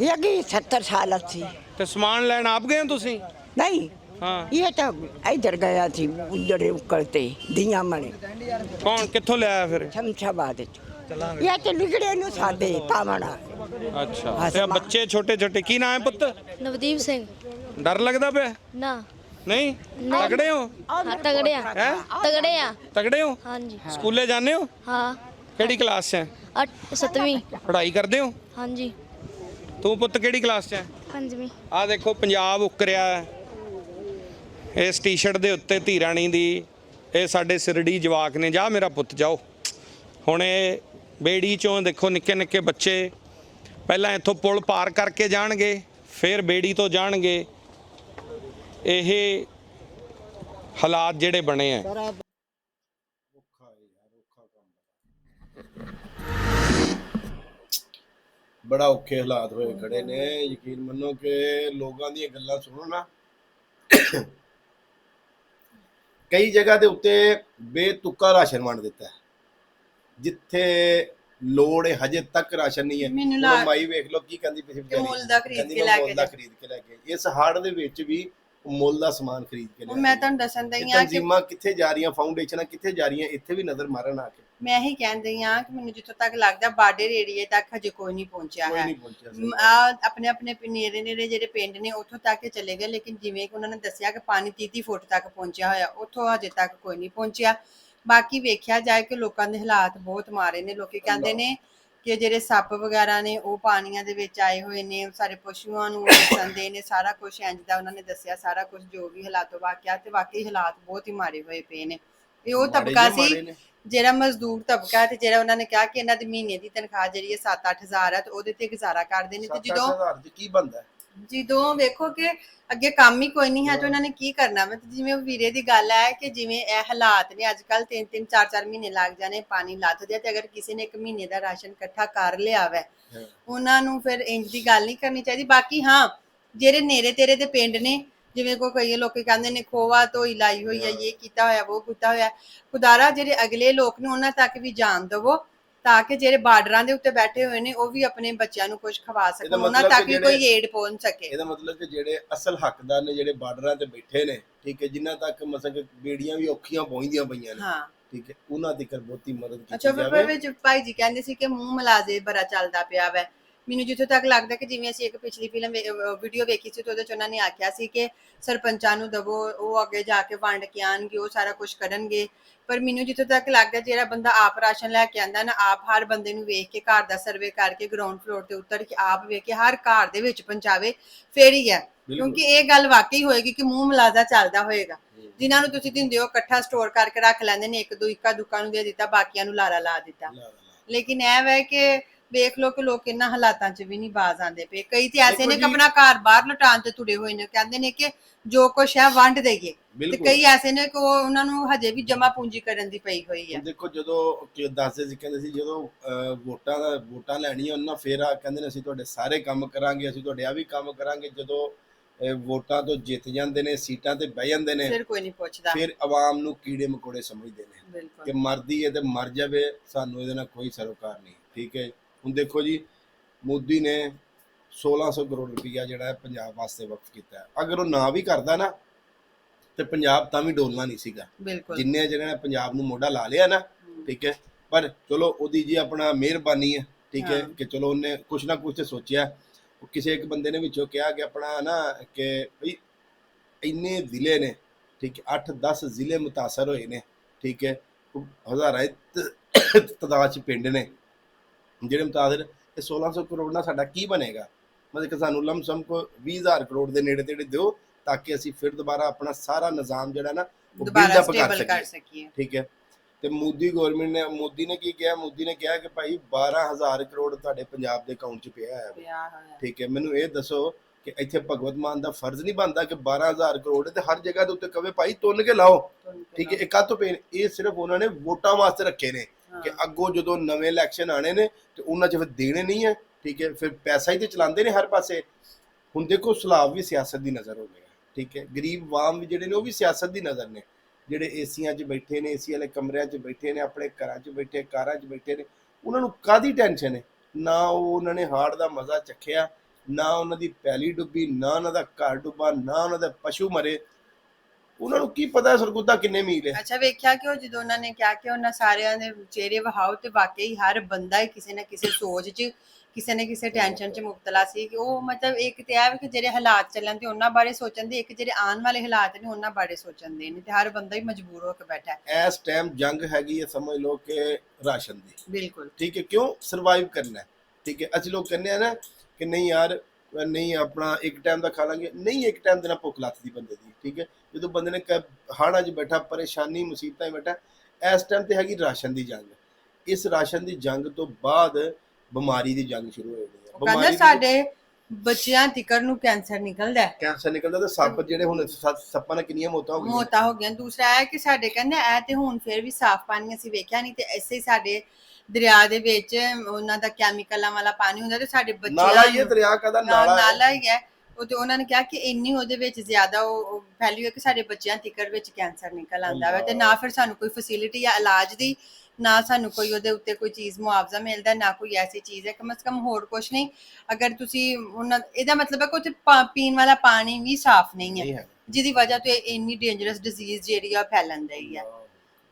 ਹੈਗੀ 70 ਸਾਲ ਸੀ ਤੇ ਸਮਾਨ ਲੈਣ ਆਪ ਗਏ ਹੋ ਤੁਸੀਂ? ਨਹੀਂ। ਹਾਂ। ਇਹ ਤਾਂ ਇਧਰ ਗਿਆ ਸੀ ਉਧਰੇ ਉੱਕਲ ਤੇ ਦੀਆਂ ਮਣੇ। ਕੌਣ ਕਿੱਥੋਂ ਲਿਆਇਆ ਫਿਰ? ਸ਼ਮਸ਼ਾਬਾਦ ਚ ਇਹ ਤੇ ਲਿਗੜੇ ਨੂੰ ਸਾਦੇ ਪਾਵਣਾ ਅੱਛਾ। ਤੇ ਆਹ ਬੱਚੇ ਛੋਟੇ ਛੋਟੇ ਕੀ ਨਾਮ ਹੈ ਪੁੱਤ? ਨਵਦੀਪ ਸਿੰਘ। ਡਰ ਲੱਗਦਾ ਪਿਆ? ਨਾ। ਨਹੀਂ? ਤਗੜੇ ਹੋ? ਹਾਂ ਤਗੜੇ ਆ। ਹੈ? ਤਗੜੇ। ਆ। ਤਗੜੇ ਹੋ? ਹਾਂਜੀ। ਸਕੂਲੇ ਜਾਂਦੇ ਹੋ? ਹਾਂ। ਕਿਹੜੀ ਕਲਾਸ 'ਚ ਹੈ? ਅੱਠ ਸੱਤਵੀਂ। ਪੜ੍ਹਾਈ ਕਰਦੇ ਹੋ? ਹਾਂਜੀ। ਤੂੰ ਪੁੱਤ ਕਿਹੜੀ ਕਲਾਸ 'ਚ ਹੈ? ਪੰਜਵੀਂ। ਆਹ ਦੇਖੋ ਪੰਜਾਬ ਉਕਰਿਆ ਹੈ। ਇਸ ਟੀ-ਸ਼ਰਟ ਦੇ ਉੱਤੇ ਧੀਰਾਣੀ ਦੀ ਇਹ ਸਾਡੇ ਸਿਰੜੀ ਜਵਾਕ ਨੇ। ਜਾ ਮੇਰਾ ਪੁੱਤ ਜਾਓ। ਹੁਣ ਇਹ ਬੇੜੀ ਚੋਂ ਦੇਖੋ ਨਿੱਕੇ ਨਿੱਕੇ ਬੱਚੇ, ਪਹਿਲਾਂ ਇੱਥੋਂ ਪੁਲ ਪਾਰ ਕਰਕੇ ਜਾਣਗੇ, ਫਿਰ ਬੇੜੀ ਤੋਂ ਜਾਣਗੇ। ਇਹ ਹਾਲਾਤ ਜਿਹੜੇ ਬਣੇ ਆ ਬੜਾ ਔਖੇ ਹਾਲਾਤ ਹੋਏ ਖੜੇ ਨੇ, ਯਕੀਨ ਮੰਨੋ ਕਿ ਲੋਕਾਂ ਦੀਆਂ ਗੱਲਾਂ ਸੁਣੋ ਨਾ। ਕਈ ਜਗ੍ਹਾ ਦੇ ਉੱਤੇ ਬੇਤੁਕਾ ਰਾਸ਼ਨ ਵੰਡ ਦਿੱਤਾ। ਹੈ। ਜਿੱਥੇ ਲੋੜ ਹੈ ਹਜੇ ਤੱਕ ਰਾਸ਼ਨ ਨਹੀਂ ਹੈ। ਮਾਈ ਵੇਖ ਲਓ ਕੀ ਕਹਿੰਦੀ ਵਿਚਾਰੀ। ਮੁੱਲ ਦਾ ਖਰੀਦ ਕੇ ਲੈ ਕੇ ਮੁੱਲ ਦਾ ਜਾ। ਖਰੀਦ ਕੇ ਲੈ ਕੇ ਇਸ ਹੜ ਦੇ ਵਿੱਚ ਵੀ ਮੁੱਲ ਦਾ ਸਮਾਨ ਖਰੀਦ ਕੇ ਉਹ ਲੈ ਮੈਂ ਤੁਹਾਨੂੰ ਦੱਸਣ ਦਈ ਇਹ ਆ ਕਿ ਤਨਜ਼ੀਮਾਂ ਕਿੱਥੇ ਜਾ ਰਹੀਆਂ ਫਾਊਂਡੇਸ਼ਨਾਂ ਕਿੱਥੇ ਜਾ ਰਹੀਆਂ ਇੱਥੇ ਵੀ ਨਜ਼ਰ ਮਾਰਨ ਆ ਕੇ। ਮੈਂ ਹੀ ਕਹਿੰਦੀ ਆ ਕਿ ਮੈਨੂੰ ਜਿੱਥੋਂ ਤੱਕ ਲੱਗਦਾ ਬਾਰਡਰ ਏਰੀਏ ਤੱਕ ਹਜੇ ਕੋਈ ਨਹੀਂ ਪਹੁੰਚਿਆ ਕੋਈ ਹੈ। ਨਹੀਂ ਪਹੁੰਚਿਆ ਸੀ। ਮ, ਆ ਆਪਣੇ ਆਪਣੇ ਨੇੜੇ ਨੇੜੇ ਜਿਹੜੇ ਪਿੰਡ ਨੇ ਉੱਥੋਂ ਤੱਕ ਹੀ ਚਲੇ ਗਏ ਲੇਕਿਨ ਜਿਵੇਂ ਕਿ ਉਹਨਾਂ ਨੇ ਦੱਸਿਆ ਕਿ ਪਾਣੀ 30 30 ਫੁੱਟ ਤੱਕ ਪਹੁੰਚਿਆ ਹੋਇਆ ਉੱਥੋਂ ਹਜੇ ਤੱਕ ਕੋਈ ਨਹੀਂ ਪਹੁੰਚਿਆ। ਬਾਕੀ ਵੇਖਿਆ ਜਾਏ ਕਿ ਲੋਕਾਂ ਦੇ ਹਾਲਾਤ ਬਹੁਤ ਮਾਰੇ ਨੇ ਲੋਕੀ ਕਹਿੰਦੇ ਨੇ ਕਿ ਜਿਹੜੇ ਸੱਪ ਵਗੈਰਾ ਨੇ ਉਹ ਪਾਣੀਆਂ ਦੇ ਵਿੱਚ ਆਏ ਹੋਏ ਨੇ ਸਾਰੇ ਪਸ਼ੂਆਂ ਨੂੰ ਸੰਦੇ ਨੇ ਸਾਰਾ ਕੁਝ ਇੰਜ ਦਾ ਉਹਨਾਂ ਨੇ ਦੱਸਿਆ ਸਾਰਾ ਕੁਝ ਜੋ ਵੀ ਹਾਲਾਤੋਂ ਵਾਕਿਆ ਤੇ ਵਾਕਈ ਹਾਲਾਤ ਬਹੁਤ ਹੀ ਮਾਰੇ ਹੋਏ ਪਏ ਨੇ ਇਹ ਉਹ ਤਬਕਾ ਸੀ। ਜਿਹੜਾ ਮਜ਼ਦੂਰ ਤਬਕਾ ਤੇ ਜਿਹੜਾ ਉਹਨਾਂ ਨੇ ਕਿਹਾ ਕਿ ਇਹਨਾਂ ਦੀ ਮਹੀਨੇ ਦੀ ਤਨਖਾਹ ਜਿਹੜੀ ਹੈ 7-8000 ਹੈ ਤੇ ਉਹਦੇ ਤੇ ਗੁਜ਼ਾਰਾ ਕਰਦੇ ਨੇ ਤੇ ਜਦੋਂ ਹਜ਼ਾਰ ਚ ਕੀ ਬੰਦਾ? ਜਦੋਂ ਵੇਖੋ ਕਿ ਅੱਗੇ ਕੰਮ ਹੀ ਕੋਈ ਨਹੀਂ ਹੈ ਤੇ ਉਹਨਾਂ ਨੇ ਕੀ ਕਰਨਾ? ਤੇ ਜਿਵੇਂ ਉਹ ਵੀਰੇ ਦੀ ਗੱਲ ਹੈ ਕਿ ਜਿਵੇਂ ਇਹ ਹਾਲਾਤ ਨੇ ਅੱਜ ਕੱਲ 3-3 4-4 ਮਹੀਨੇ ਲੱਗ ਜਾਣੇ ਪਾਣੀ ਲੱਥਦੇ ਤੇ ਅਗਰ ਕਿਸੇ ਨੇ ਇੱਕ ਮਹੀਨੇ ਦਾ ਰਾਸ਼ਨ ਇਕੱਠਾ ਕਰ ਲਿਆ ਵੈ ਹਾਂ। ਉਹਨਾਂ ਨੂੰ ਫਿਰ ਇੰਜ ਦੀ ਗੱਲ ਨਹੀਂ ਕਰਨੀ ਚਾਹੀਦੀ। ਬਾਕੀ ਹਾਂ ਜਿਹੜੇ ਨੇੜੇ ਤੇਰੇ ਦੇ ਪਿੰਡ ਨੇ ਜਿਵੇਂ ਕੋ ਕਈ ਲੋਕੀ ਕਹਿੰਦੇ ਨੇ ਖੋਵਾ ਧੋਈ ਲਾਈ ਹੋਈ ਹੈ। ਇਹ ਕੀਤਾ ਹੋਇਆ ਉਹ ਕੀਤਾ ਹੋਇਆ ਖੁਦਾਰਾ ਜਿਹੜੇ ਅਗਲੇ ਲੋਕ ਨੇ ਉਹਨਾਂ ਤੱਕ ਵੀ ਜਾਣ ਦਵੋ। ਤਾਂ ਕਿ ਜਿਹੜੇ ਬਾਰਡਰਾਂ ਦੇ ਉੱਤੇ ਬੈਠੇ ਹੋਏ ਨੇ ਉਹ ਵੀ ਆਪਣੇ ਬੱਚਿਆਂ ਨੂੰ ਕੁਝ ਖਵਾ ਸਕਣ ਉਹਨਾਂ ਤੱਕ ਵੀ ਕੋਈ ਏਡ ਪਹੁੰਚ ਸਕੇ। ਇਹਦਾ ਮਤਲਬ ਕਿ ਜਿਹੜੇ ਅਸਲ ਹੱਕਦਾਰ ਨੇ ਜਿਹੜੇ ਬਾਰਡਰਾਂ ਤੇ ਬੈਠੇ ਨੇ ਠੀਕ ਹੈ ਜਿਨ੍ਹਾਂ ਤੱਕ ਕਿ ਬੇੜੀਆਂ ਵੀ ਔਖੀਆਂ ਪਹੁੰਚਦੀਆਂ ਪਈਆਂ ਨੇ ਹਾਂ। ਠੀਕ ਹੈ ਉਹਨਾਂ ਦੀ ਕਰ ਬਹੁਤੀ ਮਦਦ ਕੀਤੀ ਅੱਛਾ ਫਿਰ ਜਾਵੇ। ਭਾਈ ਜੀ ਕਹਿੰਦੇ ਸੀ ਕਿ ਮੂੰਹ ਮਲਾਜੇ ਬੜਾ ਚੱਲਦਾ ਪਿਆ ਵੈ। ਮੈਨੂੰ ਜਿੱਥੋਂ ਤੱਕ ਲੱਗਦਾ ਕਿ ਜਿਵੇਂ ਅਸੀਂ ਇੱਕ ਪਿਛਲੀ ਫਿਲਮ ਵੀਡੀਓ ਵੇਖੀ ਸੀ ਤੇ ਉਹਦੇ ਚ ਉਹਨਾਂ ਨੇ ਆਖਿਆ ਸੀ ਕਿ ਸਰਪੰਚਾਂ ਨੂੰ ਦਵੋ ਉਹ ਅੱਗੇ ਜਾ ਕੇ ਵੰਡ ਕੇ ਆਣਗੇ ਉਹ ਸਾਰਾ ਕੁਝ ਕਰਨਗੇ। ਪਰ ਮੈਨੂੰ ਜਿੱਥੋਂ ਤੱਕ ਲੱਗਦਾ ਜਿਹੜਾ ਬੰਦਾ ਆਪ ਰਾਸ਼ਨ ਲੈ ਕੇ ਆਂਦਾ ਨਾ ਆਪ ਹਰ ਬੰਦੇ ਨੂੰ ਵੇਖ ਕੇ ਘਰ ਦਾ ਸਰਵੇ ਕਰਕੇ ਗਰਾਊਂਡ ਫਲੋਰ ਤੇ ਉਤਰ ਕੇ ਆਪ ਵੇਖ ਕੇ ਹਰ ਘਰ ਦੇ ਵਿੱਚ ਪਹੁੰਚਾਵੇ ਫੇਰ ਹੀ ਹੈ। ਕਿਉਂਕਿ ਇਹ ਗੱਲ ਵਾਕਈ ਹੋਏਗੀ ਕਿ ਮੂੰਹ ਮਲਾਜਾ ਚੱਲਦਾ ਹੋਏਗਾ। ਜਿਨ੍ਹਾਂ ਨੂੰ ਤੁਸੀਂ ਦਿੰਦੇ ਹੋ ਇਕੱਠਾ ਸਟੋਰ ਕਰਕੇ ਰੱਖ ਲੈਂਦੇ ਨੇ ਇੱਕ ਦੋ ਇੱਕਾ ਦੁੱਕਾ ਨੂੰ ਦੇ ਦਿੱਤਾ ਬਾਕੀਆਂ ਨੂੰ ਲਾਰਾ ਲਾ ਦਿੱਤਾ। ਲੇਕਿਨ ਇਹ ਵੈ ਕਿ ਵੇਖ ਲੋ ਕਿ ਲੋਕ ਇਹਨਾਂ ਹਾਲਾਤਾਂ 'ਚ ਵੀ ਨਹੀਂ ਬਾਜ਼ ਆਉਂਦੇ ਪਏ। ਕਈ ਤੇ ਐਸੇ ਨੇ ਕਿ ਆਪਣਾ ਘਰ ਬਾਹਰ ਲਟਾਉਣ ਤੇ ਤੁਰੇ ਹੋਏ ਨੇ। ਕਹਿੰਦੇ ਨੇ ਕਿ ਜੋ ਕੁਛ ਹੈ ਵੰਡ ਦੇਈਏ। ਤੇ ਬਿਲਕੁਲ। ਕਈ ਐਸੇ ਨੇ ਕਿ ਉਹ ਉਹਨਾਂ ਨੂੰ ਹਜੇ ਵੀ ਜਮਾ ਪੂੰਜੀ ਕਰਨ ਦੀ ਪਈ ਹੋਈ ਹੈ। ਦੇਖੋ ਜਦੋਂ ਕਿ ਦੱਸਦੇ ਸੀ ਕਹਿੰਦੇ ਸੀ ਜਦੋਂ ਅਹ, ਵੋਟਾਂ ਦਾ ਵੋਟਾਂ ਲੈਣੀਆਂ ਉਹਨਾਂ ਫੇਰ ਆ ਕਹਿੰਦੇ ਨੇ ਅਸੀਂ ਤੁਹਾਡੇ ਸਾਰੇ ਕੰਮ ਕਰਾਂਗੇ ਅਸੀਂ ਤੁਹਾਡੇ ਆ ਵੀ ਕੰਮ ਕਰਾਂਗੇ। ਜਦੋਂ ਅਹ, ਵੋਟਾਂ ਤੋਂ ਜਿੱਤ ਜਾਂਦੇ ਨੇ ਸੀਟਾਂ ਤੇ ਬਹਿ ਜਾਂਦੇ ਨੇ ਫਿਰ ਕੋਈ ਨਹੀਂ ਪੁੱਛਦਾ। ਫਿਰ ਆਵਾਮ ਨੂੰ ਕੀੜੇ ਮਕੋੜੇ ਸਮਝਦੇ ਨੇ ਕਿ ਮਰਦੀ ਹੈ ਤੇ ਮਰ ਜਾਵੇ ਸਾਨੂੰ ਇਹਦੇ ਨਾਲ ਕੋਈ ਸਰੋਕਾਰ ਨਹੀਂ। ਠੀਕ ਹੈ ਹੁਣ ਦੇਖੋ ਜੀ ਮੋਦੀ ਨੇ 1600 ਕਰੋੜ ਰੁਪਈਆ ਜਿਹੜਾ ਹੈ ਪੰਜਾਬ ਵਾਸਤੇ ਵਕਫ ਕੀਤਾ ਹੈ। ਅਗਰ ਉਹ ਨਾ ਵੀ ਕਰਦਾ ਨਾ ਤੇ ਪੰਜਾਬ ਤਾਂ ਵੀ ਡੋਲਣਾ ਨਹੀਂ ਸੀਗਾ। ਜਿੰਨੇ ਜਿਹੜੇ ਨੇ ਪੰਜਾਬ ਨੂੰ ਮੋਢਾ ਲਾ ਲਿਆ ਨਾ ਠੀਕ ਹੈ ਪਰ ਚਲੋ ਉਹਦੀ ਜੀ ਆਪਣਾ ਮਿਹਰਬਾਨੀ ਹੈ ਠੀਕ ਹੈ। ਕਿ ਚਲੋ ਉਹਨੇ ਕੁਛ ਨਾ ਕੁਛ ਤੇ ਸੋਚਿਆ। ਉਹ ਕਿਸੇ ਇੱਕ ਬੰਦੇ ਨੇ ਵਿੱਚੋਂ ਕਿਹਾ ਕਿ ਆਪਣਾ ਨਾ ਕਿ ਭਈ ਇੰਨੇ ਜ਼ਿਲ੍ਹੇ ਨੇ ਠੀਕ ਹੈ 8-10 ਜ਼ਿਲ੍ਹੇ ਮੁਤਾਸਰ ਹੋਏ ਨੇ ਠੀਕ ਹੈ ਹਜ਼ਾਰਾਂ ਤਾਦਾਦ ਚ ਪਿੰਡ ਨੇ ਜਿਹੜੇ ਮੁਤਾਸਰ ਇਹ 1600 ਕਰੋੜ ਨਾਲ ਸਾਡਾ ਕੀ ਬਣੇਗਾ? ਮਤਲਬ ਕਿ ਸਾਨੂੰ ਲਮਸਮ ਕੋ 20000 ਕਰੋੜ ਦੇ ਨੇੜੇ ਤੇੜੇ ਦਿਓ ਤਾਂ ਕਿ ਅਸੀਂ ਫਿਰ ਦੁਬਾਰਾ ਆਪਣਾ ਸਾਰਾ ਨਿਜ਼ਾਮ ਜਿਹੜਾ ਨਾ ਉਹ up ਕਰ ਸਕੀਏ। ਠੀਕ ਹੈ। ਤੇ ਮੋਦੀ ਗਵਰਨਮੈਂਟ ਨੇ ਮੋਦੀ ਨੇ ਕੀ ਕਿਹਾ? ਮੋਦੀ ਨੇ ਕਿਹਾ ਕਿ ਭਾਈ 12000 ਕਰੋੜ ਤੁਹਾਡੇ ਪੰਜਾਬ ਦੇ ਅਕਾਊਂਟ 'ਚ ਪਿਆ ਹੈ। ਠੀਕ ਹੈ। ਮੈਨੂੰ ਇਹ ਦੱਸੋ ਕਿ ਇੱਥੇ ਭਗਵਤ ਮਾਨ ਦਾ ਫਰਜ਼ ਨਹੀਂ ਬਣਦਾ ਕਿ 12000 ਕਰੋੜ ਤੇ ਹਰ ਜਗ੍ਹਾ ਦੇ ਉੱਤੇ ਕਵੇ ਭਾਈ ਤੁੰਨ ਕੇ ਲਾਓ। ਠੀਕ ਹੈ। ਇਹ ਕਾਹਤੋਂ ਪਏ ਨੇ? ਇਹ ਸਿਰਫ ਉਹਨਾਂ ਨੇ ਵੋਟਾਂ ਵਾਸਤੇ ਰੱਖੇ ਨੇ। ਕਿ ਅੱਗੋਂ ਜਦੋਂ ਨਵੇਂ ਇਲੈਕਸ਼ਨ ਆਣੇ ਨੇ ਤੇ ਉਹਨਾਂ 'ਚ ਫਿਰ ਦੇਣੇ ਨਹੀਂ ਹੈ, ਠੀਕ ਹੈ, ਫਿਰ ਪੈਸਾ ਹੀ ਤੇ ਚਲਾਉਂਦੇ ਨੇ ਹਰ ਪਾਸੇ। ਹੁਣ ਦੇਖੋ, ਸਲਾਬ ਵੀ ਸਿਆਸਤ ਦੀ ਨਜ਼ਰ ਹੋ ਗਿਆ ਠੀਕ ਹੈ। ਗਰੀਬ, ਵਾਮ ਵੀ ਜਿਹੜੇ ਨੇ, ਉਹ ਵੀ ਸਿਆਸਤ ਦੀ ਨਜ਼ਰ ਨੇ। ਜਿਹੜੇ ਏਸੀਆਂ 'ਚ ਬੈਠੇ ਨੇ, ਏਸੀ ਵਾਲੇ ਕਮਰਿਆਂ 'ਚ ਬੈਠੇ ਨੇ, ਆਪਣੇ ਘਰਾਂ 'ਚ ਬੈਠੇ, ਕਾਰਾਂ 'ਚ ਬੈਠੇ ਨੇ, ਉਹਨਾਂ ਨੂੰ ਕਾਦੀ ਟੈਨਸ਼ਨ ਹੈ? ਨਾ ਉਹ ਉਹਨਾਂ ਨੇ ਹਾੜ ਦਾ ਮਜ਼ਾ ਚੱਖਿਆ ਨਾ ਉਹਨਾਂ ਦੀ ਪੈਲੀ ਡੁੱਬੀ, ਨਾ ਉਹਨਾਂ ਦਾ ਘਰ ਡੁੱਬਾ, ਨਾ ਉਹਨਾਂ ਦੇ ਪਸ਼ੂ ਮਰੇ। ਉਹਨਾਂ ਨੂੰ ਕੀ ਪਤਾ ਸਰਗੁੱਦਾ ਕਿੰਨੇ ਮੀਲ ਹੈ? ਅੱਛਾ ਵੇਖਿਆ ਕਿ ਉਹ ਜਦੋਂ ਉਹਨਾਂ ਨੇ ਕਿਹਾ ਕਿ ਉਹਨਾਂ ਸਾਰਿਆਂ ਦੇ ਚਿਹਰੇ ਵਹਾਓ ਤੇ ਵਾਕਈ ਹਰ ਬੰਦਾ ਹੀ ਕਿਸੇ ਨਾ ਕਿਸੇ ਸੋਚ 'ਚ ਕਿਸੇ ਨਾ ਕਿਸੇ ਟੈਨਸ਼ਨ 'ਚ ਮੁਬਤਲਾ ਸੀ ਕਿ ਉਹ ਮਤਲਬ ਇੱਕ ਤੇ ਵੀ ਕਿ ਜਿਹੜੇ ਹਾਲਾਤ ਚੱਲਣ ਤੇ ਉਹਨਾਂ ਬਾਰੇ ਸੋਚਣ ਦੇ ਇੱਕ ਜਿਹੜੇ ਆਉਣ ਵਾਲੇ ਹਾਲਾਤ ਨੇ ਉਹਨਾਂ ਬਾਰੇ ਸੋਚਣ ਦੇ ਨੇ ਤੇ ਹਰ ਬੰਦਾ ਹੀ ਮਜਬੂਰ ਹੋ ਕੇ ਬੈਠਾ ਹੈ। ਇਸ ਟਾਈਮ ਜੰਗ ਹੈਗੀ ਹੈ ਸਮਝ ਲਓ ਕਿ ਰਾਸ਼ਨ ਦੀ। ਬਿਲਕੁਲ। ਠੀਕ ਹੈ ਕਿਉਂ? ਸਰਵਾਈਵ ਕਰਨਾ ਹੈ। ਠੀਕ ਹੈ ਅਸੀਂ ਲੋਕ ਕਹਿੰਦੇ ਆ ਨਾ ਕਿ ਨਹੀਂ ਯਾਰ ਨਹੀਂ ਆਪਣਾ ਇੱਕ ਟਾਈਮ ਦਾ ਖਾ ਲਾਂਗੇ। ਨਹੀਂ ਇੱਕ ਟਾਈਮ ਦੇ ਨਾਲ ਭੁੱਖ ਲੱਥਦੀ ਬੰਦੇ ਦੀ ਠੀਕ ਹੈ? ਜਦੋਂ ਬੰਦੇ ਨੇ ਹਾੜਾਂ 'ਚ ਬੈਠਾ ਪਰੇਸ਼ਾਨੀ ਮੁਸੀਬਤਾਂ 'ਚ ਬੈਠਾ ਇਸ ਟਾਈਮ ਤੇ ਹੈਗੀ ਰਾਸ਼ਨ ਦੀ ਜੰਗ। ਇਸ ਰਾਸ਼ਨ ਦੀ ਜੰਗ ਤੋਂ ਬਾਅਦ ਬਿਮਾਰੀ ਦੀ ਜੰਗ ਸ਼ੁਰੂ ਹੋ ਜਾਣੀ ਹੈ। ਉਹ ਕਹਿੰਦਾ ਦੀ- ਸਾਡੇ ਬੱਚਿਆਂ ਤਿਕਰ ਨੂੰ ਕੈਂਸਰ ਨਿਕਲਦਾ ਹੈ। ਕੈਂਸਰ ਨਿਕਲਦਾ ਤੇ ਸੱਪ ਜਿਹੜੇ ਹੁਣ ਸੱਪਾਂ ਨਾਲ ਕਿੰਨੀਆਂ ਮੌਤਾਂ ਹੋ ਗਈਆਂ। ਮੋਤਾ ਹੋ ਗਿਆ ਦੂਸਰਾ ਹੈ ਕਿ ਸਾਡੇ ਕਹਿੰਦੇ ਇਹ ਤੇ ਹੁਣ ਫਿਰ ਵੀ ਸਾਫ਼ ਪਾਣੀ ਅਸੀਂ ਵੇਖਿਆ ਨਹੀਂ ਤੇ ਐਸੇ ਹੀ ਸਾਡੇ ਦਰਿਆ ਦੇ ਵਿੱਚ ਉਹਨਾਂ ਦਾ ਕੈਮੀਕਲਾਂ ਵਾਲਾ ਪਾਣੀ ਹੁੰਦਾ ਤੇ ਸਾਡੇ ਬੱਚਿਆਂ ਨਾਲਾ ਹੀ ਨੂੰ- ਦਰਿਆ ਕਦਾ ਨਾ- ਨਾਲਾ ਹੈ? ਨਾਲਾ ਹੀ ਹੈ। ਉਹ ਤੇ ਉਹਨਾਂ ਨੇ ਕਿਹਾ ਕਿ ਇੰਨੀ ਉਹਦੇ ਵਿੱਚ ਜ਼ਿਆਦਾ ਉਹ ਹੋਈ ਹੈ ਕਿ ਸਾਡੇ ਬੱਚਿਆਂ ਤਿਕਰ ਵਿੱਚ ਕੈਂਸਰ ਨਿਕਲ ਆਉਂਦਾ ਵਾ ਤੇ ਨਾ ਫਿਰ ਸਾਨੂੰ ਕੋਈ ਫੈਸਿਲਿਟੀ ਜਾਂ ਇਲਾਜ ਦੀ ਨਾ ਸਾਨੂੰ ਕੋਈ ਉਹਦੇ ਉੱਤੇ ਕੋਈ ਚੀਜ਼ ਮੁਆਵਜ਼ਾ ਮਿਲਦਾ ਨਾ ਕੋਈ ਐਸੀ ਚੀਜ਼ ਹੈ। ਕਮ ਸੇ ਕਮ ਹੋਰ ਕੁਝ ਨਹੀਂ। ਅਗਰ ਤੁਸੀਂ ਉਹਨਾਂ ਇਹਦਾ ਮਤਲਬ ਹੈ ਕਿ ਉੱਥੇ ਪਾ- ਪੀਣ ਵਾਲਾ ਪਾਣੀ ਵੀ ਸਾਫ਼ ਨਹੀਂ ਹੈ। ਨਹੀਂ ਹੈ। ਜਿਹਦੀ ਵਜ੍ਹਾ ਤੋਂ ਇਹ ਇੰਨੀ ਡੇਂਜਰਸ ਡਿਜ਼ੀਜ਼ ਜਿਹੜੀ ਆ ਫੈਲਣ ਰਹੀ ਹੈ।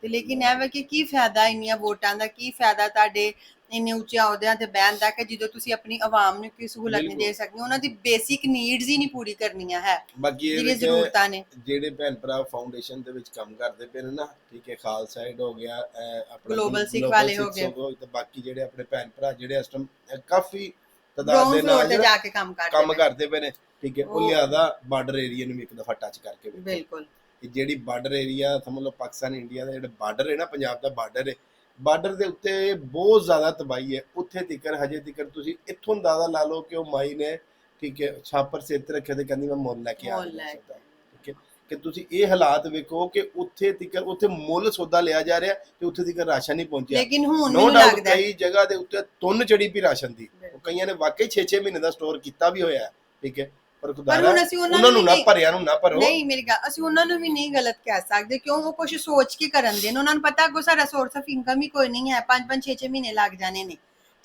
ਤੇ ਲੇਕਿਨ ਇਹ ਵਾ ਕਿ ਕੀ ਫਾਇਦਾ ਇੰਨੀਆਂ ਵੋਟਾਂ ਦਾ ਕੀ ਫਾਇਦਾ ਤੁਹਾਡੇ ਇੰਨੇ ਉੱਚੇ ਅਹੁਦਿਆਂ ਤੇ ਬਹਿਣ ਦਾ ਕਿ ਜਦੋਂ ਤੁਸੀਂ ਆਪਣੀ ਆਵਾਮ ਨੂੰ ਕੋਈ ਸਹੂਲਤ ਨਹੀਂ ਦੇ ਸਕਦੇ ਉਹਨਾਂ ਦੀ ਬੇਸਿਕ ਨੀਡਸ ਹੀ ਨਹੀਂ ਪੂਰੀ ਕਰਨੀਆਂ ਹੈ ਬਾਕੀ ਇਹ ਜ਼ਰੂਰਤਾਂ ਨੇ ਜਿਹੜੇ ਭੈਣ ਭਰਾ ਫਾਊਂਡੇਸ਼ਨ ਦੇ ਵਿੱਚ ਕੰਮ ਕਰਦੇ ਪਏ ਨੇ ਨਾ ਠੀਕ ਹੈ ਖਾਲਸਾ ਏਡ ਹੋ ਗਿਆ ਆਪਣਾ Sikh Global ਵਾਲੇ ਹੋ ਗਏ। ਤੇ ਬਾਕੀ ਜਿਹੜੇ ਆਪਣੇ ਭੈਣ ਭਰਾ ਜਿਹੜੇ ਇਸ ਟਾਈਮ ਕਾਫੀ ਤਾਦਾਦ ਦੇ ਨਾਲ ਜਾ ਕੇ ਕੰਮ ਕਰਦੇ ਕੰਮ। ਕਰਦੇ ਪਏ ਨੇ ਠੀਕ ਹੈ ਉਹ ਲਿਆਦਾ ਬਾਰਡਰ ਏਰੀਆ ਨੂੰ ਵੀ ਇੱਕ ਦਫਾ ਟੱਚ ਕਰਕੇ ਬਿਲਕੁਲ ਕਿ ਜਿਹੜੀ ਬਾਰਡਰ ਏਰੀਆ ਸਮਝ ਲਓ ਪਾਕਿਸਤਾਨ ਇੰਡੀਆ ਦਾ ਜਿਹੜਾ ਬਾਰਡਰ ਹੈ ਨਾ ਪੰਜਾਬ ਦਾ ਬਾਰਡਰ ਹੈ ਬਾਰਡਰ ਦੇ ਉੱਤੇ ਬਹੁਤ ਜ਼ਿਆਦਾ ਤਬਾਹੀ ਹੈ। ਉੱਥੇ ਤਿਕਰ ਹਜੇ ਤਿਕਰ ਤੁਸੀਂ ਇੱਥੋਂ ਅੰਦਾਜ਼ਾ ਲਾ ਲਓ ਕਿ ਉਹ ਮਾਈ ਨੇ ਠੀਕ ਹੈ ਛਾਪਰ ਸਿਰ ਤੇ ਰੱਖੇ ਤੇ ਕਹਿੰਦੀ ਮੈਂ ਮੁੱਲ ਲੈ ਕੇ ਆ। ਠੀਕ ਹੈ ਕਿ ਤੁਸੀਂ ਇਹ ਹਾਲਾਤ ਵੇਖੋ ਕਿ ਉੱਥੇ ਤਿਕਰ ਉੱਥੇ ਮੁੱਲ ਸੌਦਾ ਲਿਆ ਜਾ ਰਿਹਾ ਤੇ ਉੱਥੇ ਤਿਕਰ ਰਾਸ਼ਨ ਨਹੀਂ ਪਹੁੰਚਿਆ। ਲੇਕਿਨ ਹੁਣ ਨੋ ਮੈਨੂੰ ਡਾਊਟ ਲੱਗਦਾ ਕਈ ਜਗ੍ਹਾ ਦੇ ਉੱਤੇ ਤੁੰਨ ਚੜੀ ਪਈ ਰਾਸ਼ਨ ਦੀ। ਉਹ ਕਈਆਂ ਨੇ ਵਾਕਈ 6-6 ਮਹੀਨੇ ਦਾ ਸਟੋਰ ਕੀਤਾ ਵੀ ਹੋਇਆ ਠੀਕ ਹੈ ਪਰ ਪਰ ਖੁਦਾਰਾ ਹੁਣ ਅਸੀਂ ਉਹਨਾਂ ਨੂੰ ਨੂੰ ਨਹੀਂ- ਭਰਿਆ ਨੂੰ ਨਾ ਭਰੋ। ਨਹੀਂ ਮੇਰੀ ਗੱਲ ਅਸੀਂ ਉਹਨਾਂ ਨੂੰ ਵੀ ਨਹੀਂ ਗਲਤ ਕਹਿ ਸਕਦੇ ਕਿਉਂ? ਉਹ ਕੁਝ ਸੋਚ ਕੇ ਕਰਨ ਦੇ ਨੇ। ਉਹਨਾਂ ਨੂੰ ਪਤਾ ਕੋ ਸਾਡਾ ਸੋਰਸ ਆਫ ਇਨਕਮ ਹੀ ਕੋਈ ਨਹੀਂ ਹੈ। 5-5 6-6 ਮਹੀਨੇ ਲੱਗ ਜਾਣੇ ਨੇ।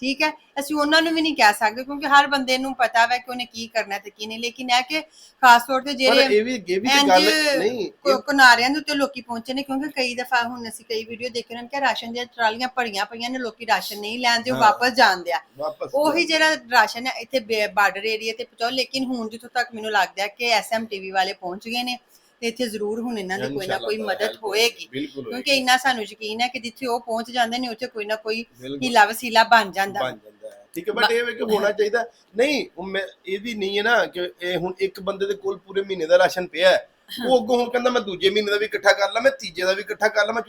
ਠੀਕ ਹੈ? ਅਸੀਂ ਉਹਨਾਂ ਨੂੰ ਵੀ ਨਹੀਂ ਕਹਿ ਸਕਦੇ ਕਿਉਂਕਿ ਹਰ ਬੰਦੇ ਨੂੰ ਪਤਾ ਹੈ ਕਿ ਉਹਨੇ ਕੀ ਕਰਨਾ ਤੇ ਕੀ ਨਹੀਂ। ਲੇਕਿਨ ਇਹ ਕਿ ਖਾਸ ਤੌਰ ਤੇ ਪਰ ਜਿਹੜੇ ਇਹ ਵੀ ਇਹ ਵੀ ਤੇ ਗੱਲ ਨਹੀਂ ਕਿਨਾਰਿਆਂ ਦੇ ਉੱਤੇ ਲੋਕੀ ਪਹੁੰਚੇ ਨੇ ਕਿਉਂਕਿ ਕਈ ਦਫਾ ਹੁਣ ਅਸੀਂ ਕਈ ਵੀਡੀਓ ਦੇਖ ਰਹੇ ਹਾਂ ਕਿ ਰਾਸ਼ਨ ਦੀਆਂ ਟਰਾਲੀਆਂ ਭਰੀਆਂ ਪਈਆਂ ਨੇ ਲੋਕੀ ਰਾਸ਼ਨ ਨਹੀਂ ਲੈਂਦੇ ਉਹ। ਵਾਪਸ ਜਾਂਦੇ ਆ ਉਹੀ ਜਿਹੜਾ ਰਾਸ਼ਨ ਹੈ ਇੱਥੇ ਬਾਰਡਰ ਏਰੀਆ ਤੇ ਪਹੁੰਚਾਓ ਲੇਕਿਨ ਹੁਣ ਜਿੱਥੋਂ ਤੱਕ ਮੈਨੂੰ ਲੱਗਦਾ ਹੈ ਕਿ ਐਸਐਮਟੀਵੀ ਵਾਲੇ ਪਹੁੰਚ ਗਏ ਨੇ। ਤੇ ਇੱਥੇ ਜ਼ਰੂਰ ਹੁਣ ਇਹਨਾਂ ਦੀ ਕੋਈ ਨਾ ਕੋਈ ਮਦਦ ਹੋਏਗੀ। ਕਿਉਂਕਿ ਇੰਨਾ ਸਾਨੂੰ ਯਕੀਨ ਹੈ ਕਿ ਜਿੱਥੇ ਉਹ ਪਹੁੰਚ ਜਾਂਦੇ ਨੇ ਉੱਥੇ ਕੋਈ ਨਾ ਕੋਈ। ਹੀਲਾ ਵਸੀਲਾ ਬਣ ਜਾਂਦਾ। ਬਣ ਜਾਂਦਾ ਹੈ। ਠੀਕ ਹੈ ਬਟ ਇਹ ਵੇ ਕਿ ਹੋਣਾ ਚਾਹੀਦਾ। ਨਹੀਂ ਇਹ ਵੀ ਨਹੀਂ ਹੈ ਨਾ ਕਿ ਇਹ ਹੁਣ ਇੱਕ ਬੰਦੇ ਦੇ ਕੋਲ ਪੂਰੇ ਮਹੀਨੇ ਦਾ ਰਾਸ਼ਨ ਪਿਆ ਹੈ। ਉਹ ਅੱਗੋਂ ਹੁਣ ਕਹਿੰਦਾ ਮੈਂ ਦੂਜੇ ਮਹੀਨੇ ਦਾ ਵੀ ਇਕੱਠਾ ਕਰ ਲਾਂ ਮੈਂ ਤੀਜੇ ਦਾ ਵੀ ਇਕੱਠਾ ਕਰ ਲਾਂ ਮੈਂ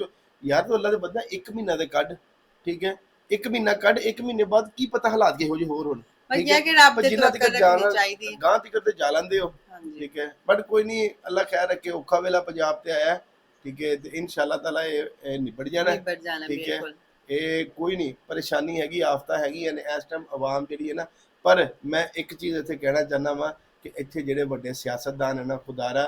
ਯਾਰ ਤੂੰ ਅੱਲਾ ਦੇ ਬੰਦਾ ਇੱਕ ਮਹੀਨਾ ਦੇ ਕੱਢ। ਠੀਕ ਹੈ ਇੱਕ ਮਹੀਨਾ ਕੱਢ ਇੱਕ ਮਹੀਨੇ ਬਾਅਦ ਕੀ ਪਤਾ ਹਾਲਾਤ ਕਿਹੋ ਜਿਹੇ ਹੋਰ ਹੋਣ। ਬਸ ਠੀਕ ਇਹ ਹੈ? ਕਿ ਰੱਬ ਪਰ ਦੇ ਜਿੰਨਾ ਤਵੱਕਲ ਤੱਕ ਜਾਣਾ ਰੱਖਣੀ ਚਾਹੀਦੀ ਹੈ। ਗਾਂ ਤੱਕ ਤੇ ਜਾ ਲੈਂਦੇ ਹੋ। ਹਾਂਜੀ। ਠੀਕ ਹੈ? ਬਟ ਕੋਈ ਨਹੀਂ ਅੱਲਾ ਖੈਰ ਰੱਖੇ ਔਖਾ ਵੇਲਾ ਪੰਜਾਬ ਤੇ ਆਇਆ। ਹੈ, ਠੀਕ ਹੈ? ਤੇ ਇਨਸ਼ਾਅੱਲਾ ਤਾਲਾ ਇਹ ਇਹ ਨਿਬੜ ਜਾਣਾ। ਹੈ। ਨਿਬੜ ਜਾਣਾ ਠੀਕ ਹੈ। ਬਿਲਕੁਲ। ਇਹ ਕੋਈ ਨਹੀਂ ਪਰੇਸ਼ਾਨੀ ਹੈਗੀ ਆਫਤਾ ਹੈਗੀ ਹੈ ਇਸ ਟਾਈਮ ਆਵਾਮ ਜਿਹੜੀ ਹੈ ਨਾ ਪਰ ਮੈਂ ਇੱਕ ਚੀਜ਼ ਇੱਥੇ ਕਹਿਣਾ ਚਾਹੁੰਦਾ ਵਾਂ ਕਿ ਇੱਥੇ ਜਿਹੜੇ ਵੱਡੇ ਸਿਆਸਤਦਾਨ ਹਨ ਖੁਦਾਰਾ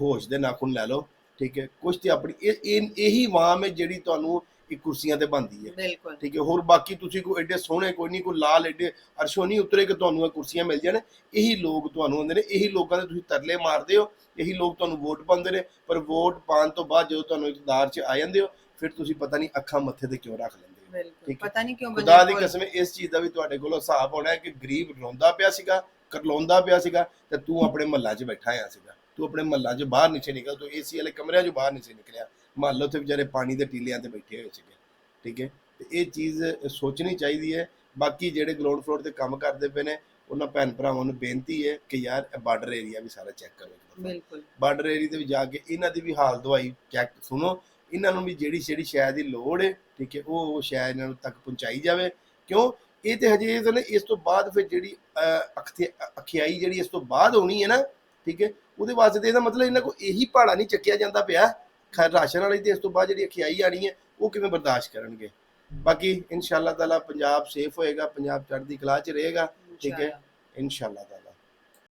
ਹੋਸ਼ ਦੇ ਨਾਖੂਨ ਲੈ ਲਓ। ਠੀਕ ਹੈ? ਕੁਛ ਤੇ ਆਪਣੀ ਇਹ ਇਹ- ਇਹੀ ਆਵਾਮ ਹੈ ਜਿਹੜੀ ਤੁਹਾਨੂੰ ਇਹ ਕੁਰਸੀਆਂ ਤੇ ਬੰਦੀ ਹੈ। ਬਿਲਕੁਲ। ਠੀਕ ਹੈ ਹੋਰ ਬਾਕੀ ਤੁਸੀਂ ਕੋਈ ਐਡੇ ਸੋਹਣੇ ਕੋਈ ਨਹੀਂ ਕੋਈ ਲਾਲ ਐਡੇ ਅਰਸ਼ੋਂ ਨਹੀਂ ਉਤਰੇ ਕਿ ਤੁਹਾਨੂੰ ਇਹ ਕੁਰਸੀਆਂ ਮਿਲ ਜਾਣ। ਇਹੀ ਲੋਕ ਤੁਹਾਨੂੰ ਹੁੰਦੇ ਨੇ ਇਹੀ ਲੋਕਾਂ ਦੇ ਤੁਸੀਂ ਤਰਲੇ ਮਾਰਦੇ ਹੋ ਇਹੀ ਲੋਕ ਤੁਹਾਨੂੰ ਵੋਟ ਪਾਉਂਦੇ ਨੇ ਪਰ ਵੋਟ ਪਾਉਣ ਤੋਂ ਬਾਅਦ ਜਦੋਂ ਤੁਹਾਨੂੰ ਇਕਤਦਾਰ 'ਚ ਆ ਜਾਂਦੇ ਹੋ ਫਿਰ ਤੁਸੀਂ ਪਤਾ ਨਹੀਂ ਅੱਖਾਂ ਮੱਥੇ ਤੇ ਕਿਉਂ ਰੱਖ ਲੈਂਦੇ ਹੋ। ਬਿਲਕੁਲ। ਪਤਾ ਨਹੀਂ ਕਿਉਂ ਖੁਦਾ ਬੰਦੇ ਦੀ ਕਸਮ ਇਸ ਚੀਜ਼ ਦਾ ਵੀ ਤੁਹਾਡੇ ਕੋਲੋਂ ਹਿਸਾਬ ਹੋਣਾ ਹੈ ਕਿ ਗਰੀਬ ਰੋਂਦਾ ਪਿਆ ਸੀਗਾ ਕਰਲਾਉਂਦਾ ਪਿਆ ਸੀਗਾ ਤੇ ਤੂੰ ਆਪਣੇ ਮਹੱਲਾ 'ਚ ਬੈਠਾ ਆ ਸੀਗਾ। ਤੂੰ ਆਪਣੇ ਮਹੱਲਾ 'ਚ ਬਾਹਰ ਨਹੀਂ ਨਿਕਲ ਤੂੰ ਏਸੀ ਵਾਲੇ ਕਮਰਿਆਂ 'ਚੋਂ ਬਾਹਰ ਨਹੀਂ ਨਿਕਲਿਆ। ਮਹੱਲੇ ਉੱਥੇ ਵਿਚਾਰੇ ਪਾਣੀ ਦੇ ਟੀਲਿਆਂ ਤੇ ਬੈਠੇ ਹੋਏ ਸੀਗੇ ਠੀਕ ਹੈ? ਤੇ ਇਹ ਚੀਜ਼ ਸੋਚਣੀ ਚਾਹੀਦੀ ਹੈ। ਬਾਕੀ ਜਿਹੜੇ ਗਰਾਊਂਡ ਫਲੋਰ ਤੇ ਕੰਮ ਕਰਦੇ ਪਏ ਨੇ ਉਹਨਾਂ ਭੈਣ ਭਰਾਵਾਂ ਨੂੰ ਬੇਨਤੀ ਹੈ ਕਿ ਯਾਰ ਇਹ ਬਾਰਡਰ ਏਰੀਆ ਵੀ ਸਾਰਾ ਚੈੱਕ ਕਰੋ ਬਿਲਕੁਲ। ਬਾਰਡਰ ਏਰੀਆ ਤੇ ਵੀ ਜਾ ਕੇ ਇਹਨਾਂ ਦੀ ਵੀ ਹਾਲ ਦਵਾਈ ਚੈੱਕ ਸੁਣੋ। ਇਹਨਾਂ ਨੂੰ ਵੀ ਜਿਹੜੀ ਜਿਹੜੀ ਸ਼ਾਇਦ ਦੀ ਲੋੜ ਹੈ ਠੀਕ ਹੈ ਉਹ ਉਹ ਸ਼ਾਇਦ ਇਹਨਾਂ ਨੂੰ ਤੱਕ ਪਹੁੰਚਾਈ ਜਾਵੇ। ਕਿਉਂ? ਇਹ ਤੇ ਹਜੇ ਇਹ ਤਾਂ ਨਾ ਇਸ ਤੋਂ ਬਾਅਦ ਫਿਰ ਜਿਹੜੀ ਅਖਿਆਈ ਜਿਹੜੀ ਇਸ ਤੋਂ ਬਾਅਦ ਹੋਣੀ ਹੈ ਨਾ ਠੀਕ ਹੈ ਉਹਦੇ ਵਾਸਤੇ ਤੇ ਇਹਦਾ ਮਤਲਬ ਇਹਨਾਂ ਕੋ ਇਹੀ ਪਹਾੜਾ ਨਹੀਂ ਚੱਕਿਆ ਜਾਂਦਾ ਪਿਆ। ਰਾਸ਼ਨ ਵਾਲੀ ਤੇ ਇਸ ਤੋਂ ਬਾਅਦ ਜਿਹੜੀ ਅਖਿਆਈ ਆਣੀ ਹੈ ਉਹ ਕਿਵੇਂ ਬਰਦਾਸ਼ਤ ਕਰਨਗੇ? ਬਾਕੀ ਇਨਸ਼ਾਅੱਲਾ ਤਾਲਾ ਪੰਜਾਬ ਸੇਫ ਹੋਏਗਾ ਪੰਜਾਬ ਚੜ੍ਹਦੀ ਕਲਾ 'ਚ ਰਹੇਗਾ ਠੀਕ ਹੈ? ਇਨਸ਼ਾਅੱਲਾ ਤਾਲਾ।